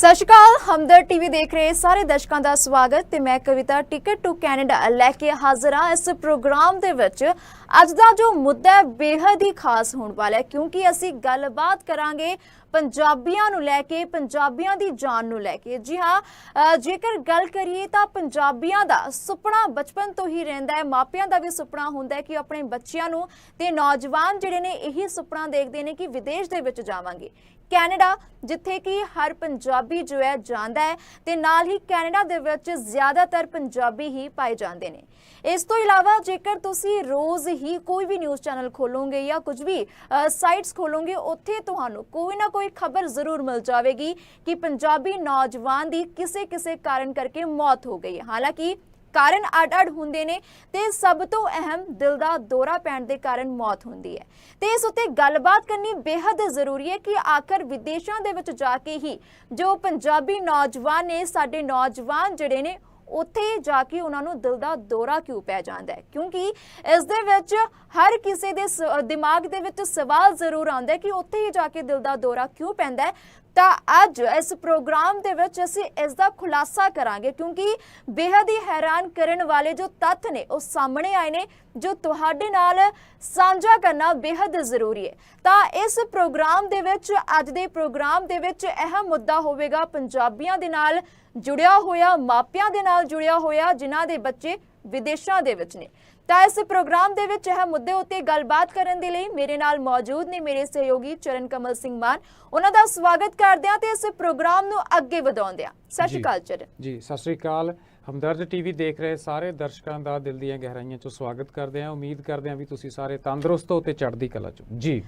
ਸਤਿ ਸ਼੍ਰੀ ਅਕਾਲ, ਹਮਦਰ ਟੀਵੀ ਦੇਖ ਰਹੇ ਸਾਰੇ ਦਰਸ਼ਕਾਂ ਦਾ ਸਵਾਗਤ ਤੇ ਮੈਂ ਕਵਿਤਾ ਟਿਕਟ ਟੂ ਕੈਨੇਡਾ ਲੈ ਕੇ ਹਾਜ਼ਰ ਹਾਂ। ਇਸ ਪ੍ਰੋਗਰਾਮ ਦੇ ਵਿੱਚ ਅੱਜ ਦਾ ਜੋ ਮੁੱਦਾ ਹੈ ਬੇहद ਹੀ ਖਾਸ ਹੋਣ ਵਾਲਾ ਹੈ, ਕਿਉਂਕਿ ਅਸੀਂ ਗੱਲਬਾਤ ਕਰਾਂਗੇ ਪੰਜਾਬੀਆਂ ਨੂੰ ਲੈ ਕੇ, ਪੰਜਾਬੀਆਂ ਦੀ ਜਾਨ ਨੂੰ ਲੈ ਕੇ। ਜੀ ਹਾਂ ਜੇਕਰ ਗੱਲ ਕਰੀਏ ਤਾਂ ਪੰਜਾਬੀਆਂ ਦਾ ਸੁਪਨਾ ਬਚਪਨ ਤੋਂ ਹੀ ਰਹਿੰਦਾ ਹੈ। ਮਾਪਿਆਂ ਦਾ ਵੀ ਸੁਪਨਾ ਹੁੰਦਾ ਹੈ ਕਿ ਆਪਣੇ ਬੱਚਿਆਂ ਨੂੰ ਤੇ ਨੌਜਵਾਨ ਜਿਹੜੇ ਨੇ, ਇਹੀ ਸੁਪਨਾ ਦੇਖਦੇ ਨੇ ਕਿ ਵਿਦੇਸ਼ ਦੇ ਵਿੱਚ ਜਾਵਾਂਗੇ। ਕੈਨੇਡਾ, ਜਿੱਥੇ ਕਿ ਹਰ ਪੰਜਾਬੀ ਜੋ ਹੈ, ਜਾਂਦਾ ਹੈ ਤੇ ਨਾਲ ਹੀ ਕੈਨੇਡਾ ਦੇ ਵਿੱਚ ਜ਼ਿਆਦਾਤਰ ਪੰਜਾਬੀ ਹੀ ਪਾਏ ਜਾਂਦੇ ਨੇ। ਇਸ ਤੋਂ ਇਲਾਵਾ ਜੇਕਰ ਤੁਸੀਂ ਰੋਜ਼ ਹੀ ਕੋਈ ਵੀ ਨਿਊਜ਼ ਚੈਨਲ ਖੋਲੋਗੇ ਜਾਂ ਕੁਝ ਵੀ ਸਾਈਟਸ ਖੋਲੋਗੇ, ਉੱਥੇ ਤੁਹਾਨੂੰ ਕੋਈ ਨਾ ਕੋਈ ਖਬਰ ਜ਼ਰੂਰ ਮਿਲ ਜਾਵੇਗੀ ਕਿ ਪੰਜਾਬੀ ਨੌਜਵਾਨ ਦੀ ਕਿਸੇ ਕਿਸੇ ਕਾਰਨ ਕਰਕੇ ਮੌਤ ਹੋ ਗਈ ਹਾਲਾਂਕਿ ਕਾਰਨ ਅੱਡ ਅੜ ਹੁੰਦੇ ਨੇ ਤੇ ਸਭ ਤੋਂ ਅਹਿਮ ਦਿਲ ਦਾ ਦੌਰਾ ਪੈਣ ਦੇ ਕਾਰਨ ਮੌਤ ਹੁੰਦੀ ਹੈ। ਤੇ ਇਸ ਉੱਤੇ ਗੱਲਬਾਤ ਕਰਨੀ ਬੇहद ਜ਼ਰੂਰੀ ਹੈ ਕਿ ਆਖਰ ਵਿਦੇਸ਼ਾਂ ਦੇ ਵਿੱਚ ਜਾ ਕੇ ਹੀ ਜੋ ਪੰਜਾਬੀ ਨੌਜਵਾਨ ਨੇ, ਸਾਡੇ ਨੌਜਵਾਨ ਜਿਹੜੇ ਨੇ ਉੱਥੇ ਜਾ ਕੇ ਉਹਨਾਂ ਨੂੰ ਦਿਲ ਦਾ ਦੌਰਾ ਕਿਉਂ ਪੈ ਜਾਂਦਾ ਹੈ? ਕਿਉਂਕਿ ਇਸ ਦੇ ਵਿੱਚ ਹਰ ਕਿਸੇ ਦੇ ਸ- ਦਿਮਾਗ ਦੇ ਵਿੱਚ ਸਵਾਲ ਜ਼ਰੂਰ ਆਉਂਦਾ ਹੈ ਕਿ ਉੱਥੇ ਹੀ ਜਾ ਕੇ ਦਿਲ ਦਾ ਦੌਰਾ ਕਿਉਂ ਪੈਂਦਾ ਹੈ? ਤਾਂ ਅੱਜ ਇਸ ਪ੍ਰੋਗਰਾਮ ਦੇ ਵਿੱਚ ਅਸੀਂ ਇਸ ਦਾ ਖੁਲਾਸਾ ਕਰਾਂਗੇ ਕਿਉਂਕਿ ਬੇहद ਹੀ ਹੈਰਾਨ ਕਰਨ ਵਾਲੇ ਜੋ ਤੱਥ ਨੇ, ਉਹ ਸਾਹਮਣੇ ਆਏ ਨੇ, ਜੋ ਤੁਹਾਡੇ ਨਾਲ ਸਾਂਝਾ ਕਰਨਾ ਬੇहद ਜ਼ਰੂਰੀ ਹੈ। ਤਾਂ ਇਸ ਪ੍ਰੋਗਰਾਮ ਦੇ ਵਿੱਚ, ਅੱਜ ਦੇ ਪ੍ਰੋਗਰਾਮ ਦੇ ਵਿੱਚ ਅਹਿਮ ਮੁੱਦਾ ਹੋਵੇਗਾ ਪੰਜਾਬੀਆਂ ਦੇ ਨਾਲ ਜੁੜਿਆ ਹੋਇਆ, ਮਾਪਿਆਂ ਦੇ ਨਾਲ ਜੁੜਿਆ ਹੋਇਆ, ਜਿਨ੍ਹਾਂ ਦੇ ਬੱਚੇ ਵਿਦੇਸ਼ਾਂ ਦੇ ਵਿੱਚ ਨੇ। ਤਾਂ ਇਸ ਪ੍ਰੋਗਰਾਮ ਦੇ ਵਿੱਚ ਇਹ ਮੁੱਦੇ ਉੱਤੇ ਗੱਲਬਾਤ ਕਰਨ ਦੇ ਲਈ ਮੇਰੇ ਨਾਲ ਮੌਜੂਦ ਨੇ ਮੇਰੇ ਸਹਿਯੋਗੀ ਚਰਨ ਕਮਲ ਸਿੰਘ ਮਾਨ। ਉਹਨਾਂ ਦਾ ਸਵਾਗਤ ਕਰਦੇ ਹਾਂ ਤੇ ਇਸ ਪ੍ਰੋਗਰਾਮ ਨੂੰ ਅੱਗੇ ਵਧਾਉਂਦੇ ਹਾਂ। ਸਤਿ ਸ਼੍ਰੀ। ਅਕਾਲ ਚਰਨ। ਜੀ ਸਤਿ ਸ੍ਰੀ ਅਕਾਲ। ਹਮਦਰਦ ਟੀਵੀ ਦੇਖ ਰਹੇ ਸਾਰੇ ਦਰਸ਼ਕਾਂ ਦਾ ਦਿਲ ਦੀਆਂ ਗਹਿਰਾਈਆਂ ਚੋਂ ਸਵਾਗਤ ਕਰਦੇ ਹਾਂ। ਉਮੀਦ ਕਰਦੇ ਹਾਂ ਵੀ ਤੁਸੀਂ ਸਾਰੇ ਤੰਦਰੁਸਤ ਹੋ ਤੇ ਚੜ੍ਹਦੀ ਕਲਾ ਚੋਂ। ਜੀ।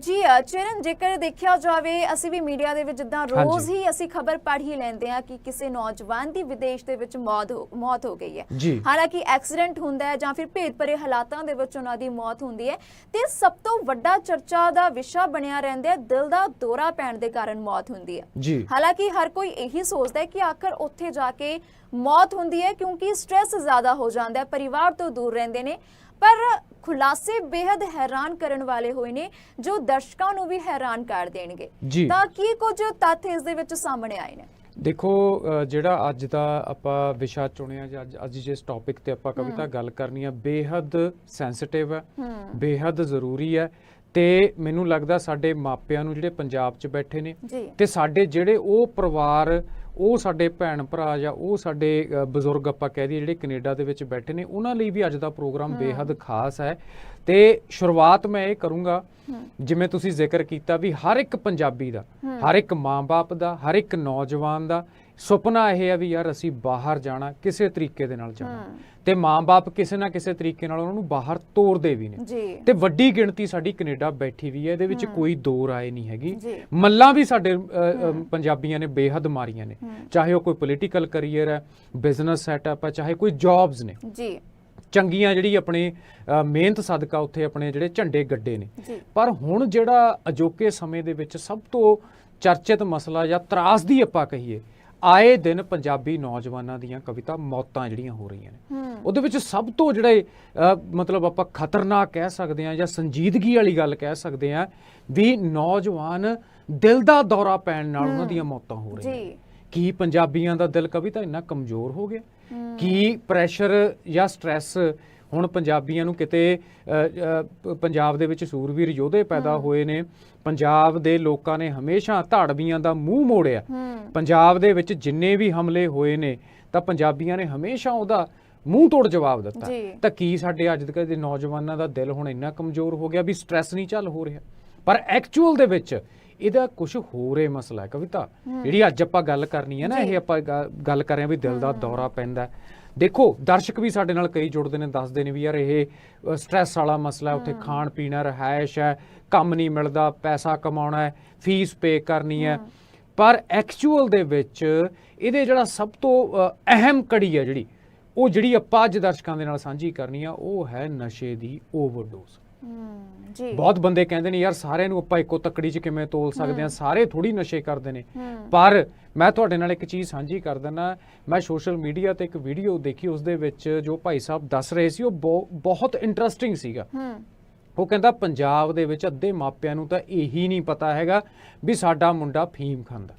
ਜੀ ਚਰਨ ਜੇਕਰ ਦੇਖਿਆ ਜਾਵੇ ਅਸੀਂ ਵੀ ਮੀਡੀਆ ਦੇ ਵਿੱਚ ਜਿੱਦਾਂ ਰੋਜ਼। ਹੀ ਅਸੀਂ ਖਬਰ ਪੜ੍ਹ ਹੀ ਲੈਂਦੇ ਹਾਂ ਕਿ ਕਿਸੇ ਨੌਜਵਾਨ ਦੀ ਵਿਦੇਸ਼ ਦੇ ਵਿੱਚ ਮੌਤ ਮੌਤ ਹੋ ਗਈ ਹੈ। ਹਾਲਾਂਕਿ ਐਕਸੀਡੈਂਟ ਹੁੰਦਾ ਹੈ ਜਾਂ ਫਿਰ ਭੇਦ ਭਰੇ ਹਾਲਾਤਾਂ ਦੇ ਵਿੱਚ ਉਹਨਾਂ ਦੀ ਮੌਤ ਹੁੰਦੀ ਹੈ ਤੇ ਸਭ ਤੋਂ ਵੱਡਾ ਚਰਚਾ ਦਾ ਵਿਸ਼ਾ ਬਣਿਆ ਰਹਿੰਦਾ ਹੈ ਦਿਲ ਦਾ ਦੌਰਾ ਪੈਣ ਦੇ ਕਾਰਨ ਮੌਤ ਹੁੰਦੀ ਹੈ। ਹਾਲਾਂਕਿ ਹਰ ਕੋਈ ਇਹੀ ਸੋਚਦਾ ਹੈ ਕਿ ਆਖਰ ਉੱਥੇ ਜਾ ਕੇ ਮੌਤ ਹੁੰਦੀ ਹੈ ਕਿਉਂਕਿ ਸਟ੍ਰੈਸ ਜ਼ਿਆਦਾ ਹੋ ਜਾਂਦਾ ਹੈ ਪਰਿਵਾਰ ਤੋਂ ਦੂਰ ਰਹਿੰਦੇ ਨੇ। ਪਰ ਖੁਲਾਸੇ ਬੇहद ਹੈਰਾਨ ਕਰਨ ਵਾਲੇ ਹੋਏ ਨੇ ਜੋ ਦਰਸ਼ਕਾਂ ਨੂੰ ਵੀ ਹੈਰਾਨ ਕਰ ਦੇਣਗੇ। ਤਾਂ ਕੀ ਕੁਝ ਤੱਥ ਇਸ ਦੇ ਵਿੱਚ ਸਾਹਮਣੇ ਆਏ ਨੇ? ਦੇਖੋ ਜਿਹੜਾ ਅੱਜ ਦਾ ਆਪਾਂ ਵਿਸ਼ਾ ਚੁਣਿਆ ਜਾਂ ਅੱਜ ਜਿਸ ਟੌਪਿਕ ਤੇ ਆਪਾਂ ਕਵਿਤਾ ਗੱਲ ਕਰਨੀ ਆ ਬੇहद ਸੈਂਸਿਟਿਵ ਹੈ ਬੇहद ਜ਼ਰੂਰੀ ਹੈ। ਤੇ ਮੈਨੂੰ ਲੱਗਦਾ ਸਾਡੇ ਮਾਪਿਆਂ ਨੂੰ ਜਿਹੜੇ ਪੰਜਾਬ 'ਚ ਬੈਠੇ ਨੇ ਤੇ ਸਾਡੇ ਜਿਹੜੇ ਉਹ ਪਰਿਵਾਰ ਉਹ ਸਾਡੇ ਭੈਣ ਭਰਾ ਜਾਂ ਉਹ ਸਾਡੇ ਬਜ਼ੁਰਗ ਆਪਾਂ ਕਹਿ ਦਈਏ ਜਿਹੜੇ ਕੈਨੇਡਾ ਦੇ ਵਿੱਚ ਬੈਠੇ ਨੇ ਉਹਨਾਂ ਲਈ ਵੀ ਅੱਜ ਦਾ ਪ੍ਰੋਗਰਾਮ ਬੇहद ਖਾਸ ਹੈ। ਤੇ ਸ਼ੁਰੂਆਤ ਮੈਂ ਇਹ ਕਰੂੰਗਾ ਜਿਵੇਂ ਤੁਸੀਂ ਜ਼ਿਕਰ ਕੀਤਾ ਵੀ ਹਰ ਇੱਕ ਪੰਜਾਬੀ ਦਾ ਹਰ ਇੱਕ ਮਾਂ-ਬਾਪ ਦਾ ਹਰ ਇੱਕ ਨੌਜਵਾਨ ਦਾ ਸੁਪਨਾ ਇਹ ਹੈ ਵੀ ਯਾਰ ਅਸੀਂ ਬਾਹਰ ਜਾਣਾ ਕਿਸੇ ਤਰੀਕੇ ਦੇ ਨਾਲ ਜਾਣਾ। ਤੇ ਮਾਂ-ਬਾਪ ਕਿਸੇ ਨਾ ਕਿਸੇ ਤਰੀਕੇ ਨਾਲ ਉਹਨਾਂ ਨੂੰ ਬਾਹਰ ਤੋਰਦੇ ਵੀ ਨੇ। ਤੇ ਵੱਡੀ ਗਿਣਤੀ ਸਾਡੀ ਕੈਨੇਡਾ ਬੈਠੀ ਵੀ ਹੈ ਇਹਦੇ ਵਿੱਚ ਕੋਈ ਦੋ ਰਾਏ ਨਹੀਂ ਹੈਗੀ। ਮੱਲਾਂ ਵੀ ਸਾਡੇ ਪੰਜਾਬੀਆਂ ਨੇ ਬੇਹੱਦ ਮਾਰੀਆਂ ਨੇ। ਚਾਹੇ ਉਹ ਕੋਈ ਪੋਲੀਟੀਕਲ ਕੈਰੀਅਰ ਹੈ ਬਿਜ਼ਨਸ ਸੈਟਅਪ ਹੈ ਚਾਹੇ ਕੋਈ ਜੌਬਸ ਨੇ। ਜੀ। ਚੰਗੀਆਂ ਜਿਹੜੀ ਆਪਣੇ ਮਿਹਨਤ ਸਦਕਾ ਉੱਥੇ ਆਪਣੇ ਜਿਹੜੇ ਝੰਡੇ ਗੱਡੇ ਨੇ। ਪਰ ਹੁਣ ਜਿਹੜਾ ਅਜੋਕੇ ਸਮੇਂ ਦੇ ਵਿੱਚ ਸਭ ਤੋਂ ਚਰਚਿਤ ਮਸਲਾ ਜਾਂ ਤਰਾਸਦੀ ਆਪਾਂ ਕਹੀਏ ਆਏ ਦਿਨ ਪੰਜਾਬੀ ਨੌਜਵਾਨਾਂ ਦੀਆਂ ਕਵਿਤਾ ਮੌਤਾਂ ਜਿਹੜੀਆਂ ਹੋ ਰਹੀਆਂ ਨੇ। ਉਹਦੇ ਵਿੱਚ ਸਭ ਤੋਂ ਜਿਹੜੇ ਮਤਲਬ ਆਪਾਂ ਖਤਰਨਾਕ ਕਹਿ ਸਕਦੇ ਆ ਜਾਂ ਸੰਜੀਦਗੀ ਵਾਲੀ ਗੱਲ ਕਹਿ ਸਕਦੇ ਆ ਵੀ ਨੌਜਵਾਨ ਦਿਲ ਦਾ ਦੌਰਾ ਪੈਣ ਨਾਲ ਉਹਨਾਂ ਦੀਆਂ ਮੌਤਾਂ ਹੋ ਰਹੀਆਂ ਜੀ। ਕੀ ਪੰਜਾਬੀਆਂ ਦਾ ਦਿਲ ਕਵਿਤਾ ਇੰਨਾ ਕਮਜ਼ੋਰ ਹੋ ਗਿਆ? ਕੀ ਪ੍ਰੈਸ਼ਰ ਜਾਂ ਸਟ੍ਰੈਸ ਹੁਣ ਪੰਜਾਬੀਆਂ ਨੂੰ ਕਿਤੇ ਪੰਜਾਬ ਦੇ ਵਿੱਚ ਸੂਰਵੀਰ ਯੋਧੇ ਪੈਦਾ ਹੋਏ ਨੇ। ਪੰਜਾਬ ਦੇ ਲੋਕਾਂ ਨੇ ਹਮੇਸ਼ਾ ਧਾੜਵੀਆਂ ਦਾ ਮੂੰਹ ਮੋੜਿਆ। ਪੰਜਾਬ ਦੇ ਵਿੱਚ ਜਿੰਨੇ ਵੀ ਹਮਲੇ ਹੋਏ ਨੇ ਤਾਂ ਪੰਜਾਬੀਆਂ ਨੇ ਹਮੇਸ਼ਾ ਉਹਦਾ ਮੂੰਹ ਤੋੜ ਜਵਾਬ ਦਿੱਤਾ। ਤਾਂ ਕੀ ਸਾਡੇ ਅੱਜ ਤੱਕ ਦੇ ਨੌਜਵਾਨਾਂ ਦਾ ਦਿਲ ਹੁਣ ਇੰਨਾ ਕਮਜ਼ੋਰ ਹੋ ਗਿਆ ਵੀ ਸਟ੍ਰੈਸ ਨਹੀਂ ਚੱਲ ਹੋ ਰਿਹਾ? ਪਰ ਐਕਚੁਅਲ ਦੇ ਵਿੱਚ ਇਹਦਾ ਕੁਝ ਹੋਰ ਹੀ ਮਸਲਾ ਹੈ ਕਵਿਤਾ। ਜਿਹੜੀ ਅੱਜ ਆਪਾਂ ਗੱਲ ਕਰਨੀ ਹੈ ਨਾ ਇਹ ਆਪਾਂ ਗੱਲ ਕਰ ਰਹੇ ਹਾਂ ਵੀ ਦਿਲ ਦਾ ਦੌਰਾ ਪੈਂਦਾ। ਦੇਖੋ ਦਰਸ਼ਕ ਵੀ ਸਾਡੇ ਨਾਲ ਕਈ ਜੁੜਦੇ ਨੇ ਦੱਸਦੇ ਨੇ ਵੀ ਯਾਰ ਇਹ ਸਟ੍ਰੈਸ ਵਾਲਾ ਮਸਲਾ ਉੱਥੇ ਖਾਣ ਪੀਣਾ ਰਹਾਇਸ਼ ਹੈ ਕੰਮ ਨਹੀਂ ਮਿਲਦਾ ਪੈਸਾ ਕਮਾਉਣਾ ਹੈ ਫੀਸ ਪੇ ਕਰਨੀ ਹੈ। ਪਰ ਐਕਚੁਅਲ ਦੇ ਵਿੱਚ ਇਹਦੇ ਜਿਹੜਾ ਸਭ ਤੋਂ ਅਹਿਮ ਕੜੀ ਹੈ ਜਿਹੜੀ ਉਹ ਜਿਹੜੀ ਆਪਾਂ ਅੱਜ ਦਰਸ਼ਕਾਂ ਦੇ ਨਾਲ ਸਾਂਝੀ ਕਰਨੀ ਆ ਉਹ ਹੈ ਨਸ਼ੇ ਦੀ ਓਵਰਡੋਜ਼ ਹੂੰ ਜੀ। ਬਹੁਤ ਬੰਦੇ ਕਹਿੰਦੇ ਨੇ ਯਾਰ ਸਾਰਿਆਂ ਨੂੰ ਆਪਾਂ ਇੱਕੋ ਤੱਕੜੀ 'ਚ ਕਿਵੇਂ ਤੋਲ ਸਕਦੇ ਆ ਸਾਰੇ ਥੋੜੀ ਨਸ਼ੇ ਕਰਦੇ ਨੇ। ਪਰ ਮੈਂ ਤੁਹਾਡੇ ਨਾਲ ਇੱਕ ਚੀਜ਼ ਸਾਂਝੀ ਕਰ ਦਿੰਦਾ ਮੈਂ ਸੋਸ਼ਲ ਮੀਡੀਆ ਤੇ ਇੱਕ ਵੀਡੀਓ ਦੇਖੀ ਉਸ ਦੇ ਵਿੱਚ ਜੋ ਭਾਈ ਸਾਹਿਬ ਦੱਸ ਰਹੇ ਸੀ ਉਹ ਬਹੁ- ਬਹੁਤ ਇੰਟਰਸਟਿੰਗ ਸੀਗਾ। ਉਹ ਕਹਿੰਦਾ ਪੰਜਾਬ ਦੇ ਵਿੱਚ ਅੱਧੇ ਮਾਪਿਆਂ ਨੂੰ ਤਾਂ ਇਹੀ ਨਹੀਂ ਪਤਾ ਹੈਗਾ ਵੀ ਸਾਡਾ ਮੁੰਡਾ ਫੀਮ ਖਾਂਦਾ।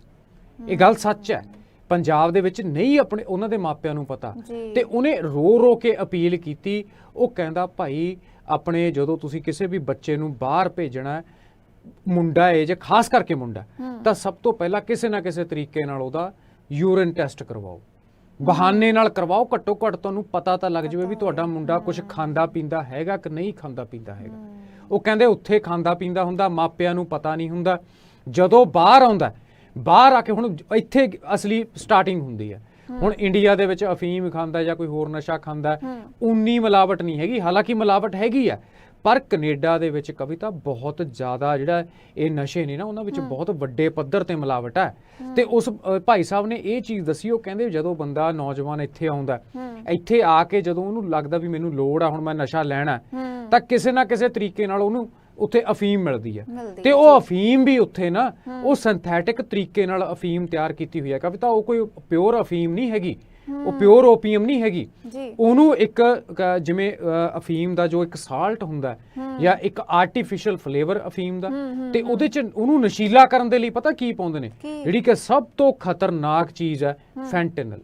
ਇਹ ਗੱਲ ਸੱਚ ਹੈ। ਪੰਜਾਬ ਦੇ ਵਿੱਚ ਨਹੀਂ ਆਪਣੇ ਉਹਨਾਂ ਦੇ ਮਾਪਿਆਂ ਨੂੰ ਪਤਾ। ਤੇ ਉਹਨੇ ਰੋ ਰੋ ਕੇ ਅਪੀਲ ਕੀਤੀ। ਉਹ ਕਹਿੰਦਾ ਭਾਈ ਆਪਣੇ ਜਦੋਂ ਤੁਸੀਂ ਕਿਸੇ ਵੀ ਬੱਚੇ ਨੂੰ ਬਾਹਰ ਭੇਜਣਾ ਹੈ, ਮੁੰਡਾ ਹੈ ਜੇ ਖਾਸ ਕਰਕੇ ਮੁੰਡਾ ਤਾਂ ਸਭ ਤੋਂ ਪਹਿਲਾਂ ਕਿਸੇ ਨਾ ਕਿਸੇ ਤਰੀਕੇ ਨਾਲ ਉਹਦਾ ਯੂਰਿਨ ਟੈਸਟ ਕਰਵਾਓ। ਬਹਾਨੇ ਨਾਲ ਕਰਵਾਓ ਘੱਟੋ ਘੱਟ ਤੁਹਾਨੂੰ ਪਤਾ ਤਾਂ ਲੱਗ ਜਾਵੇ ਵੀ ਤੁਹਾਡਾ ਮੁੰਡਾ ਕੁਝ ਖਾਂਦਾ ਪੀਂਦਾ ਹੈਗਾ ਕਿ ਨਹੀਂ ਖਾਂਦਾ ਪੀਂਦਾ ਹੈਗਾ। ਉਹ ਕਹਿੰਦੇ ਉੱਥੇ ਖਾਂਦਾ ਪੀਂਦਾ ਹੁੰਦਾ ਮਾਪਿਆਂ ਨੂੰ ਪਤਾ ਨਹੀਂ ਹੁੰਦਾ। ਜਦੋਂ ਬਾਹਰ ਆਉਂਦਾ ਬਾਹਰ ਆ ਕੇ ਹੁਣ ਇੱਥੇ ਅਸਲੀ ਸਟਾਰਟਿੰਗ ਹੁੰਦੀ ਹੈ। ਹੁਣ ਇੰਡੀਆ ਦੇ ਵਿੱਚ ਅਫੀਮ ਖਾਂਦਾ ਜਾਂ ਕੋਈ ਹੋਰ ਨਸ਼ਾ ਖਾਂਦਾ ਉਨੀ ਮਿਲਾਵਟ ਨਹੀਂ ਹੈਗੀ ਹਾਲਾਂਕਿ ਮਿਲਾਵਟ ਹੈਗੀ ਆ ਪਰ ਕੈਨੇਡਾ ਦੇ ਵਿੱਚ ਕਵਿਤਾ ਬਹੁਤ ਜ਼ਿਆਦਾ ਜਿਹੜਾ ਇਹ ਨਸ਼ੇ ਨੇ ਨਾ ਉਹਨਾਂ ਵਿੱਚ ਬਹੁਤ ਵੱਡੇ ਪੱਧਰ ਤੇ ਮਿਲਾਵਟ ਹੈ। ਤੇ ਉਸ ਭਾਈ ਸਾਹਿਬ ਨੇ ਇਹ ਚੀਜ਼ ਦੱਸੀ ਉਹ ਕਹਿੰਦੇ ਜਦੋਂ ਬੰਦਾ ਨੌਜਵਾਨ ਇੱਥੇ ਆਉਂਦਾ ਇੱਥੇ ਆ ਕੇ ਜਦੋਂ ਉਹਨੂੰ ਲੱਗਦਾ ਵੀ ਮੈਨੂੰ ਲੋੜ ਆ ਹੁਣ ਮੈਂ ਨਸ਼ਾ ਲੈਣਾ ਤਾਂ ਕਿਸੇ ਨਾ ਕਿਸੇ ਤਰੀਕੇ ਨਾਲ ਉਹਨੂੰ ਉੱਥੇ ਅਫੀਮ ਮਿਲਦੀ ਹੈ ਤੇ ਉਹ ਅਫੀਮ ਵੀ ਉੱਥੇ ਨਾ ਉਹ ਸਿੰਥੈਟਿਕ ਤਰੀਕੇ ਨਾਲ ਅਫੀਮ ਤਿਆਰ ਕੀਤੀ ਹੋਈ ਹੈ ਕਵਿਤਾ ਉਹ ਕੋਈ ਪਿਓਰ ਅਫੀਮ ਨਹੀਂ ਹੈਗੀ। ਉਹ ਪਿਓਰ ਓਪੀਅਮ ਨਹੀਂ ਹੈਗੀ। ਉਹਨੂੰ ਇੱਕ ਜਿਵੇਂ ਅਫੀਮ ਦਾ ਜੋ ਇੱਕ ਸਾਲਟ ਹੁੰਦਾ ਹੈ, ਜਾਂ ਇੱਕ ਆਰਟੀਫੀਸ਼ੀਅਲ ਫਲੇਵਰ ਅਫੀਮ ਦਾ ਤੇ ਉਹਦੇ ਚ ਉਹਨੂੰ ਨਸ਼ੀਲਾ ਕਰਨ ਦੇ ਲਈ ਪਤਾ ਕੀ ਪਾਉਂਦੇ ਨੇ? ਜਿਹੜੀ ਕਿ ਸਭ ਤੋਂ ਖਤਰਨਾਕ ਚੀਜ਼ ਹੈ ਫੈਂਟਨਲ